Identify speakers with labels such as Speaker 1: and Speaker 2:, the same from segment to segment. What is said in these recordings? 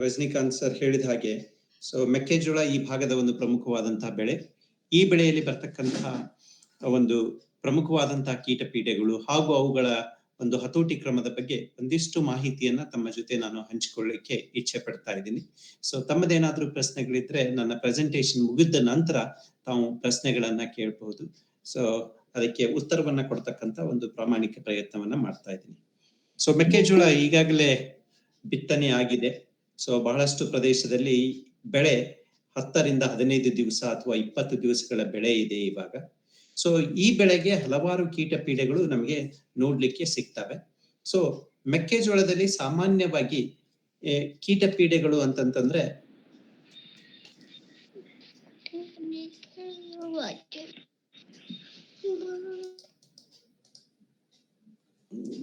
Speaker 1: Rajinikanth sir ಹೇಳಿದ ಹಾಗೆ so ಮೆಕ್ಕೆಜೋಳ ಈ ಭಾಗದ ಒಂದು ಪ್ರಮುಖವಾದಂತಹ ಬೆಳೆ. ಈ ಬೆಳೆಯಲ್ಲಿ ಬರ್ತಕ್ಕಂತಹ ಒಂದು ಪ್ರಮುಖವಾದಂತಹ ಕೀಟ ಪೀಡೆಗಳು ಹಾಗೂ ಅವುಗಳ ಒಂದು ಹತೋಟಿ ಕ್ರಮದ ಬಗ್ಗೆ ಒಂದಿಷ್ಟು ಮಾಹಿತಿಯನ್ನ ತಮ್ಮ ಜೊತೆ ನಾನು ಹಂಚಿಕೊಳ್ಳಕ್ಕೆ ಇಚ್ಛೆ ಪಡ್ತಾ ಇದ್ದೀನಿ. ಸೊ ತಮ್ಮದೇನಾದ್ರೂ ಪ್ರಶ್ನೆಗಳಿದ್ರೆ ನನ್ನ ಪ್ರೆಸೆಂಟೇಶನ್ ಮುಗಿದ ನಂತರ ತಾವು ಪ್ರಶ್ನೆಗಳನ್ನ ಕೇಳಬಹುದು. ಸೊ ಅದಕ್ಕೆ ಉತ್ತರವನ್ನ ಕೊಡ್ತಕ್ಕಂತ ಒಂದು ಪ್ರಾಮಾಣಿಕ ಪ್ರಯತ್ನವನ್ನ ಮಾಡ್ತಾ ಇದ್ದೀನಿ. ಸೊ ಮೆಕ್ಕೆಜೋಳ ಈಗಾಗಲೇ ಬಿತ್ತನೆ ಆಗಿದೆ. ಸೊ ಬಹಳಷ್ಟು ಪ್ರದೇಶದಲ್ಲಿ ಬೆಳೆ ಹತ್ತರಿಂದ ಹದಿನೈದು ದಿವಸ ಅಥವಾ ಇಪ್ಪತ್ತು ದಿವಸಗಳ ಬೆಳೆ ಇದೆ ಇವಾಗ. ಸೊ ಈ ಬೆಳೆಗೆ ಹಲವಾರು ಕೀಟ ಪೀಡೆಗಳು ನಮಗೆ ನೋಡ್ಲಿಕ್ಕೆ ಸಿಗ್ತವೆ. ಸೊ ಮೆಕ್ಕೆಜೋಳದಲ್ಲಿ ಸಾಮಾನ್ಯವಾಗಿ ಕೀಟ ಪೀಡೆಗಳು ಅಂತಂತಂದ್ರೆ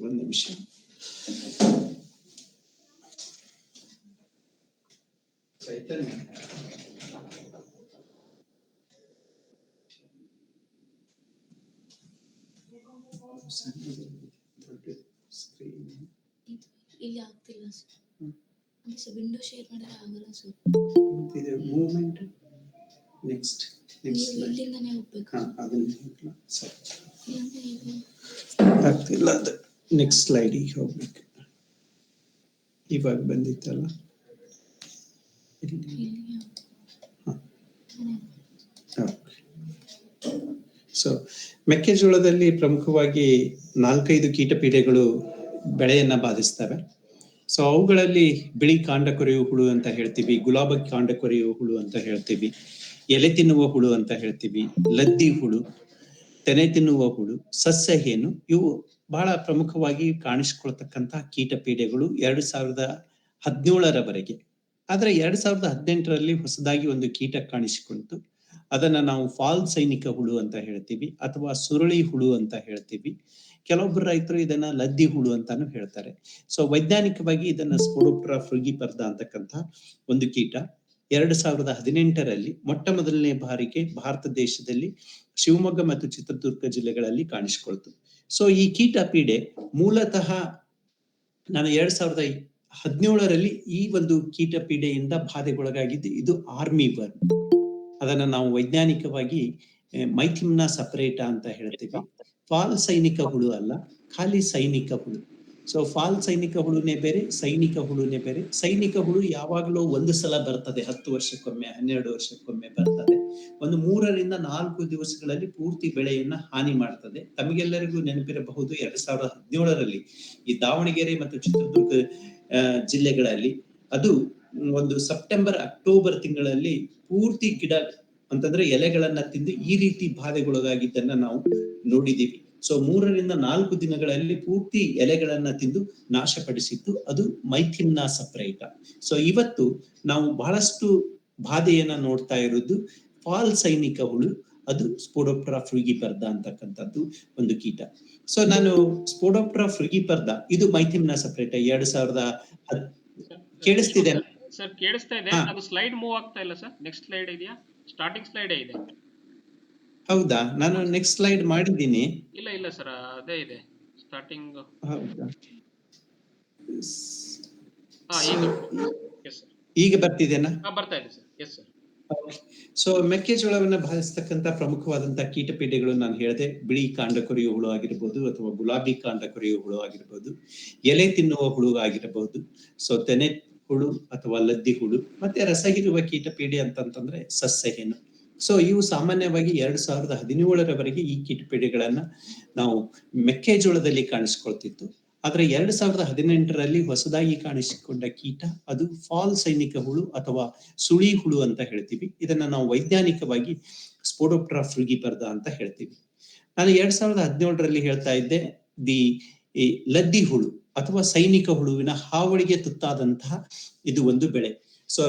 Speaker 1: ಒಂದು ನಿಮಿಷ. ಚೈತನ್ಯ.
Speaker 2: ಇಲ್ಲಿ ಆಗ್ತಿಲ್ಲ ಸರ್ ಸರ್ ವಿಂಡೋ ಶೇರ್ ಮಾಡಿದ್ರೆ ಆಗಲ್ಲ ಸರ್
Speaker 1: ಮತ್ತಿದೆ ಮೂವ್ಮೆಂಟ್ ನೆಕ್ಸ್ಟ್ ನೆಕ್ಸ್ಟ್
Speaker 2: ಇಲ್ಲಿಂದಾನೇ ಹೋಗ್ಬೇಕು.
Speaker 1: ಹಾ ಅದನ್ನ ಸರಿ. ಆಗ್ತಿಲ್ಲ ಅದು. ನೆಕ್ಸ್ಟ್ ಸ್ಲೈಡಿಗೆ ಹೋಗ್ಬೇಕು. ಇವಾಗ ಬಂದಿತ್ತಲ್ಲ ಇಲ್ಲಿ
Speaker 2: ಇಲ್ಲಿ
Speaker 1: ಹಾ.
Speaker 2: ಹ್ಮ್.
Speaker 1: ಸೊ ಮೆಕ್ಕೆಜೋಳದಲ್ಲಿ ಪ್ರಮುಖವಾಗಿ ನಾಲ್ಕೈದು ಕೀಟಪೀಡೆಗಳು ಬೆಳೆಯನ್ನ ಬಾಧಿಸ್ತವೆ. ಸೊ ಅವುಗಳಲ್ಲಿ ಬಿಳಿ ಕಾಂಡ ಕೊರೆಯುವ ಹುಳು ಅಂತ ಹೇಳ್ತೀವಿ, ಗುಲಾಬ ಕಾಂಡ ಕೊರೆಯುವ ಹುಳು ಅಂತ ಹೇಳ್ತೀವಿ, ಎಲೆ ತಿನ್ನುವ ಹುಳು ಅಂತ ಹೇಳ್ತೀವಿ, ಲದ್ದಿ ಹುಳು, ತೆನೆ ತಿನ್ನುವ ಹುಳು, ಸಸ್ಯ ಹೇನು, ಇವು ಬಹಳ ಪ್ರಮುಖವಾಗಿ ಕಾಣಿಸಿಕೊಳ್ತಕ್ಕಂತಹ ಕೀಟಪೀಡೆಗಳು ಎರಡು ಸಾವಿರದ ಹದಿನೇಳರವರೆಗೆ. ಆದ್ರೆ ಎರಡ್ ಸಾವಿರದ ಹದಿನೆಂಟರಲ್ಲಿ ಹೊಸದಾಗಿ ಒಂದು ಕೀಟ ಕಾಣಿಸಿಕೊಂಡಿತು ಅದನ್ನ ನಾವು ಫಾಲ್ ಸೈನಿಕ ಹುಳು ಅಂತ ಹೇಳ್ತೀವಿ ಅಥವಾ ಸುರುಳಿ ಹುಳು ಅಂತ ಹೇಳ್ತೀವಿ. ಕೆಲವೊಬ್ಬರು ರೈತರು ಇದನ್ನ ಲದ್ದಿ ಹುಳು ಅಂತಾನು ಹೇಳ್ತಾರೆ. ಸೊ ವೈಜ್ಞಾನಿಕವಾಗಿ ಇದನ್ನ ಸ್ಪೋಡೋಪ್ಟರಾ ಫ್ರುಗಿಪರ್ದ ಅಂತಕ್ಕಂಥ ಒಂದು ಕೀಟ. ಎರಡ್ ಸಾವಿರದ ಹದಿನೆಂಟರಲ್ಲಿ ಮೊಟ್ಟ ಮೊದಲನೇ ಬಾರಿಗೆ ಭಾರತ ದೇಶದಲ್ಲಿ ಶಿವಮೊಗ್ಗ ಮತ್ತು ಚಿತ್ರದುರ್ಗ ಜಿಲ್ಲೆಗಳಲ್ಲಿ ಕಾಣಿಸಿಕೊಳ್ತು. ಸೊ ಈ ಕೀಟ ಪೀಡೆ ಮೂಲತಃ ನಾನು ಎರಡ್ ಸಾವಿರದ ಹದಿನೇಳರಲ್ಲಿ ಈ ಒಂದು ಕೀಟ ಪೀಡೆಯಿಂದ ಬಾಧೆಗೊಳಗಾಗಿದ್ದು ಇದು ಆರ್ಮಿ ಬರ್ ಅದನ್ನ ನಾವು ವೈಜ್ಞಾನಿಕವಾಗಿ ಮೈಥಿಮ್ನ ಸಪರೇಟ ಅಂತ ಹೇಳ್ತೀವಿ. ಫಾಲ್ ಸೈನಿಕ ಹುಳು ಅಲ್ಲ, ಖಾಲಿ ಸೈನಿಕ ಹುಳು. ಸೊ, ಫಾಲ್ ಸೈನಿಕ ಹುಳುನೇ ಬೇರೆ, ಸೈನಿಕ ಹುಳುನೇ ಬೇರೆ. ಸೈನಿಕ ಹುಳು ಯಾವಾಗಲೂ ಒಂದು ಸಲ ಬರ್ತದೆ, ಹತ್ತು ವರ್ಷಕ್ಕೊಮ್ಮೆ, ಹನ್ನೆರಡು ವರ್ಷಕ್ಕೊಮ್ಮೆ ಬರ್ತದೆ. ಒಂದು ಮೂರರಿಂದ ನಾಲ್ಕು ದಿವಸಗಳಲ್ಲಿ ಪೂರ್ತಿ ಬೆಳೆಯನ್ನ ಹಾನಿ ಮಾಡ್ತದೆ. ತಮಗೆಲ್ಲರಿಗೂ ನೆನಪಿರಬಹುದು, ಎರಡ್ ಸಾವಿರದ ಹದಿನೇಳರಲ್ಲಿ ಈ ದಾವಣಗೆರೆ ಮತ್ತು ಚಿತ್ರದುರ್ಗ ಜಿಲ್ಲೆಗಳಲ್ಲಿ. ಅದು ಒಂದು ಸೆಪ್ಟೆಂಬರ್, ಅಕ್ಟೋಬರ್ ತಿಂಗಳಲ್ಲಿ ಪೂರ್ತಿ ಗಿಡ ಅಂತಂದ್ರೆ ಎಲೆಗಳನ್ನ ತಿಂದು ಈ ರೀತಿ ಬಾಧೆಗೊಳಗಾಗಿದ್ದನ್ನ ನಾವು ನೋಡಿದೀವಿ ಸೊ ಮೂರರಿಂದ ನಾಲ್ಕು ದಿನಗಳಲ್ಲಿ ಪೂರ್ತಿ ಎಲೆಗಳನ್ನ ತಿಂದು ನಾಶಪಡಿಸಿದ್ದು ಅದು ಮೈಥಿಮ್ನ ಸಪ್ರೈಟ ಸೊ ಇವತ್ತು ನಾವು ಬಹಳಷ್ಟು ಬಾಧೆಯನ್ನ ನೋಡ್ತಾ ಇರೋದು ಫಾಲ್ ಸೈನಿಕ ಹುಳು. ಅದು ಸ್ಪೋಡೋಪ್ಟ್ರಾ ಫ್ರೂಗಿ ಬರ್ದ ಅಂತಕ್ಕಂಥದ್ದು ಒಂದು ಕೀಟ. ಸೊ ನಾನು ಸ್ಪೋಡೋಪ್ಟ್ರಾ ಫ್ರಿಗಿಪರ್ದ ಇದು ಮೈಥಿಮ್ನ ಸಪರೇಟ್ ಎರಡ್ ಸಾವಿರದ ಕೇಳಿಸ್ತಿದೆ.
Speaker 3: ಸರ್ ಕೇಳಿಸ್ತಾ ಇದೆ. ಅದು ಸ್ಲೈಡ್ ಮೂವ್ ಆಗ್ತಾ ಇಲ್ಲ ಸರ್. ನೆಕ್ಸ್ಟ್ ಸ್ಲೈಡ್ ಇದೆಯಾ? ಸ್ಟಾರ್ಟಿಂಗ್ ಸ್ಲೈಡ್ ಇದೆ.
Speaker 1: ಹೌದಾ? ನಾನು ನೆಕ್ಸ್ಟ್ ಸ್ಲೈಡ್ ಮಾಡಿದ್ದೀನಿ.
Speaker 3: ಇಲ್ಲ ಇಲ್ಲ ಸರ್. ಅದೇ ಇದೆ. ಸ್ಟಾರ್ಟಿಂಗ್ ಈಗ. ಎಸ್
Speaker 1: ಈಗ ಬರ್ತಿದೆನಾ?
Speaker 3: ಹಾ ಬರ್ತಾ ಇದೆ ಸರ್. ಎಸ್ ಸರ್
Speaker 1: ಸೊ ಮೆಕ್ಕೆಜೋಳವನ್ನ ಬಾಧಿಸ್ತಕ್ಕಂತ ಪ್ರಮುಖವಾದಂತಹ ಕೀಟಪೀಡೆಗಳು ನಾನು ಹೇಳಿದೆ. ಬಿಳಿ ಕಾಂಡ ಕೊರೆಯುವ ಹುಳು ಆಗಿರ್ಬೋದು ಅಥವಾ ಗುಲಾಬಿ ಕಾಂಡ ಕೊರೆಯುವ ಹುಳು ಆಗಿರ್ಬೋದು. ಎಲೆ ತಿನ್ನುವ ಹುಳು ಆಗಿರಬಹುದು ಸೊ ತೆನೆ ಹುಳು ಅಥವಾ ಲದ್ದಿ ಹುಳು ಮತ್ತೆ ರಸಗಿರುವ ಕೀಟಪೀಡೆ ಅಂತಂತಂದ್ರೆ ಸಸ್ಯಹೇನು ಸೊ ಇವು ಸಾಮಾನ್ಯವಾಗಿ ಎರಡ್ ಸಾವಿರದ ಹದಿನೇಳರವರೆಗೆ ಈ ಕೀಟಪೀಡೆಗಳನ್ನ ನಾವು ಮೆಕ್ಕೆಜೋಳದಲ್ಲಿ ಕಾಣಿಸ್ಕೊಳ್ತಿತ್ತು. ಆದ್ರೆ ಎರಡ್ ಸಾವಿರದ ಹದಿನೆಂಟರಲ್ಲಿ ಹೊಸದಾಗಿ ಕಾಣಿಸಿಕೊಂಡ ಕೀಟ ಅದು ಫಾಲ್ ಸೈನಿಕ ಹುಳು ಅಥವಾ ಸುಳಿ ಹುಳು ಅಂತ ಹೇಳ್ತೀವಿ. ಇದನ್ನ ನಾವು ವೈಜ್ಞಾನಿಕವಾಗಿ ಸ್ಪೋಡೋಪ್ಟ್ರಾ ಫ್ರುಗಿಪರ್ದ ಅಂತ ಹೇಳ್ತೀವಿ. ನಾನು ಎರಡ್ ಸಾವಿರದ ಹದಿನೇಳರಲ್ಲಿ ಹೇಳ್ತಾ ಇದ್ದೆ, ದಿ ಈ ಲದ್ದಿ ಹುಳು ಅಥವಾ ಸೈನಿಕ ಹುಳುವಿನ ಹಾವಳಿಗೆ ತುತ್ತಾದಂತಹ ಇದು ಒಂದು ಬೆಳೆ. ಸೊ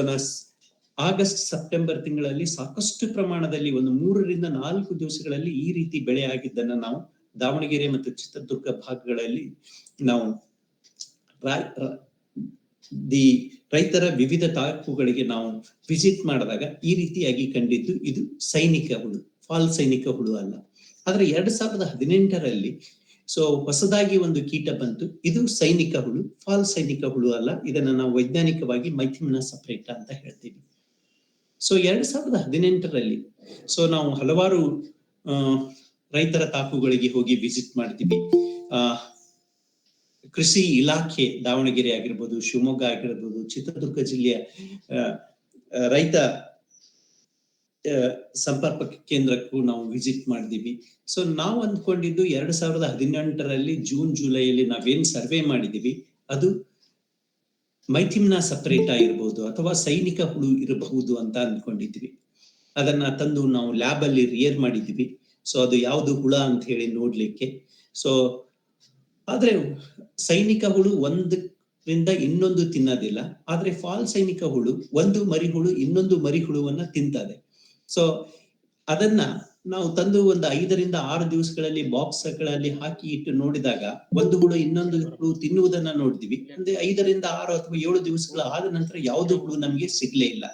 Speaker 1: ಆಗಸ್ಟ್, ಸೆಪ್ಟೆಂಬರ್ ತಿಂಗಳಲ್ಲಿ ಸಾಕಷ್ಟು ಪ್ರಮಾಣದಲ್ಲಿ ಒಂದು ಮೂರರಿಂದ ನಾಲ್ಕು ದಿವಸಗಳಲ್ಲಿ ಈ ರೀತಿ ಬೆಳೆ ಆಗಿದ್ದನ್ನ ನಾವು ದಾವಣಗೆರೆ ಮತ್ತು ಚಿತ್ರದುರ್ಗ ಭಾಗಗಳಲ್ಲಿ ನಾವು ದಿ ರೈತರ ವಿವಿಧ ತಾಲೂಕುಗಳಿಗೆ ನಾವು ವಿಸಿಟ್ ಮಾಡಿದಾಗ ಈ ರೀತಿಯಾಗಿ ಕಂಡಿದ್ದು ಇದು ಸೈನಿಕ ಹುಳು, ಫಾಲ್ ಸೈನಿಕ ಹುಳು ಅಲ್ಲ. ಆದ್ರೆ ಎರಡ್ ಸಾವಿರದ ಹದಿನೆಂಟರಲ್ಲಿ ಸೊ ಹೊಸದಾಗಿ ಒಂದು ಕೀಟ ಬಂತು. ಇದು ಸೈನಿಕ ಹುಳು, ಫಾಲ್ ಸೈನಿಕ ಹುಳು ಅಲ್ಲ. ಇದನ್ನ ನಾವು ವೈಜ್ಞಾನಿಕವಾಗಿ ಮೈಥಿಮ್ನ ಸಪರೇಟ ಅಂತ ಹೇಳ್ತೀವಿ. ಸೊ ಎರಡ್ ಸಾವಿರದ ಹದಿನೆಂಟರಲ್ಲಿ ಸೊ ನಾವು ಹಲವಾರು ರೈತರ ತಾಕುಗಳಿಗೆ ಹೋಗಿ ವಿಸಿಟ್ ಮಾಡ್ತೀವಿ. ಆ, ಕೃಷಿ ಇಲಾಖೆ ದಾವಣಗೆರೆ ಆಗಿರ್ಬೋದು, ಶಿವಮೊಗ್ಗ ಆಗಿರ್ಬೋದು, ಚಿತ್ರದುರ್ಗ ಜಿಲ್ಲೆಯ ರೈತ ಸಂಪರ್ಕ ಕೇಂದ್ರಕ್ಕೂ ನಾವು ವಿಸಿಟ್ ಮಾಡಿದೀವಿ ಸೊ ನಾವು ಅಂದ್ಕೊಂಡಿದ್ದು ಎರಡ್ ಸಾವಿರದ ಹದಿನೆಂಟರಲ್ಲಿ ಜೂನ್ ಜುಲೈಯಲ್ಲಿ ನಾವೇನ್ ಸರ್ವೆ ಮಾಡಿದೀವಿ ಅದು ಮೈಥಿಮ್ನ ಸಪರೇಟ್ ಇರಬಹುದು ಅಥವಾ ಸೈನಿಕ ಹುಳು ಇರಬಹುದು ಅಂತ ಅಂದ್ಕೊಂಡಿದ್ವಿ ಅದನ್ನ ತಂದು ನಾವು ಲ್ಯಾಬ್ ಅಲ್ಲಿ ರಿಯರ್ ಮಾಡಿದ್ವಿ ಸೊ ಅದು ಯಾವುದು ಹುಳ ಅಂತ ಹೇಳಿ ನೋಡ್ಲಿಕ್ಕೆ. ಸೊ ಆದ್ರೆ ಸೈನಿಕ ಹುಳು ಒಂದರಿಂದ ಇನ್ನೊಂದು ತಿನ್ನೋದಿಲ್ಲ. ಆದ್ರೆ ಫಾಲ್ ಸೈನಿಕ ಹುಳು ಒಂದು ಮರಿ ಹುಳು ಇನ್ನೊಂದು ಮರಿ ಹುಳುವನ್ನ ತಿಂತದೆ. ಸೊ ಅದನ್ನ ನಾವು ತಂದು ಒಂದು ಐದರಿಂದ ಆರು ದಿವಸಗಳಲ್ಲಿ ಬಾಕ್ಸ್ಗಳಲ್ಲಿ ಹಾಕಿ ಇಟ್ಟು ನೋಡಿದಾಗ ಒಂದು ಹುಳು ಇನ್ನೊಂದು ಹುಳು ತಿನ್ನುವುದನ್ನ ನೋಡಿದ್ವಿ ಅಂದ್ರೆ ಐದರಿಂದ ಆರು ಅಥವಾ ಏಳು ದಿವಸಗಳ ಆದ ನಂತರ ಯಾವುದು ಹುಳು ನಮಗೆ ಸಿಗ್ಲೇ ಇಲ್ಲ.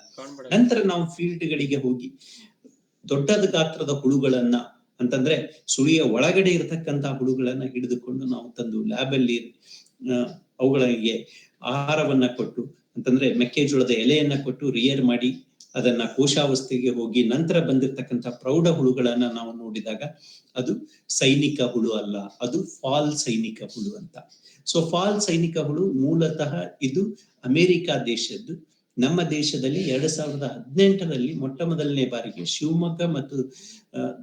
Speaker 1: ನಂತರ ನಾವು ಫೀಲ್ಡ್ ಗಳಿಗೆ ಹೋಗಿ ದೊಡ್ಡದ ಗಾತ್ರದ ಹುಳುಗಳನ್ನ ಅಂತಂದ್ರೆ ಸುಳಿಯ ಒಳಗಡೆ ಇರತಕ್ಕಂತ ಹುಳುಗಳನ್ನ ಹಿಡಿದುಕೊಂಡು ನಾವು ತಂದು ಲ್ಯಾಬ್ ಅಲ್ಲಿ ಆ, ಅವುಗಳಿಗೆ ಆಹಾರವನ್ನ ಕೊಟ್ಟು ಅಂತಂದ್ರೆ ಮೆಕ್ಕೆಜೋಳದ ಎಲೆಯನ್ನ ಕೊಟ್ಟು ರಿಯರ್ ಮಾಡಿ ಅದನ್ನ ಕೋಶಾವಸ್ಥೆಗೆ ಹೋಗಿ ನಂತರ ಬಂದಿರತಕ್ಕಂತ ಪ್ರೌಢ ಹುಳುಗಳನ್ನ ನಾವು ನೋಡಿದಾಗ ಅದು ಸೈನಿಕ ಹುಳು ಅಲ್ಲ ಅದು ಫಾಲ್ ಸೈನಿಕ ಹುಳು ಅಂತ. ಸೊ ಫಾಲ್ ಸೈನಿಕ ಹುಳು ಮೂಲತಃ ಇದು ಅಮೆರಿಕ ದೇಶದ್ದು ನಮ್ಮ ದೇಶದಲ್ಲಿ ಎರಡ್ ಸಾವಿರದ ಹದಿನೆಂಟರಲ್ಲಿ ಮೊಟ್ಟ ಮೊದಲನೇ ಬಾರಿಗೆ ಶಿವಮೊಗ್ಗ ಮತ್ತು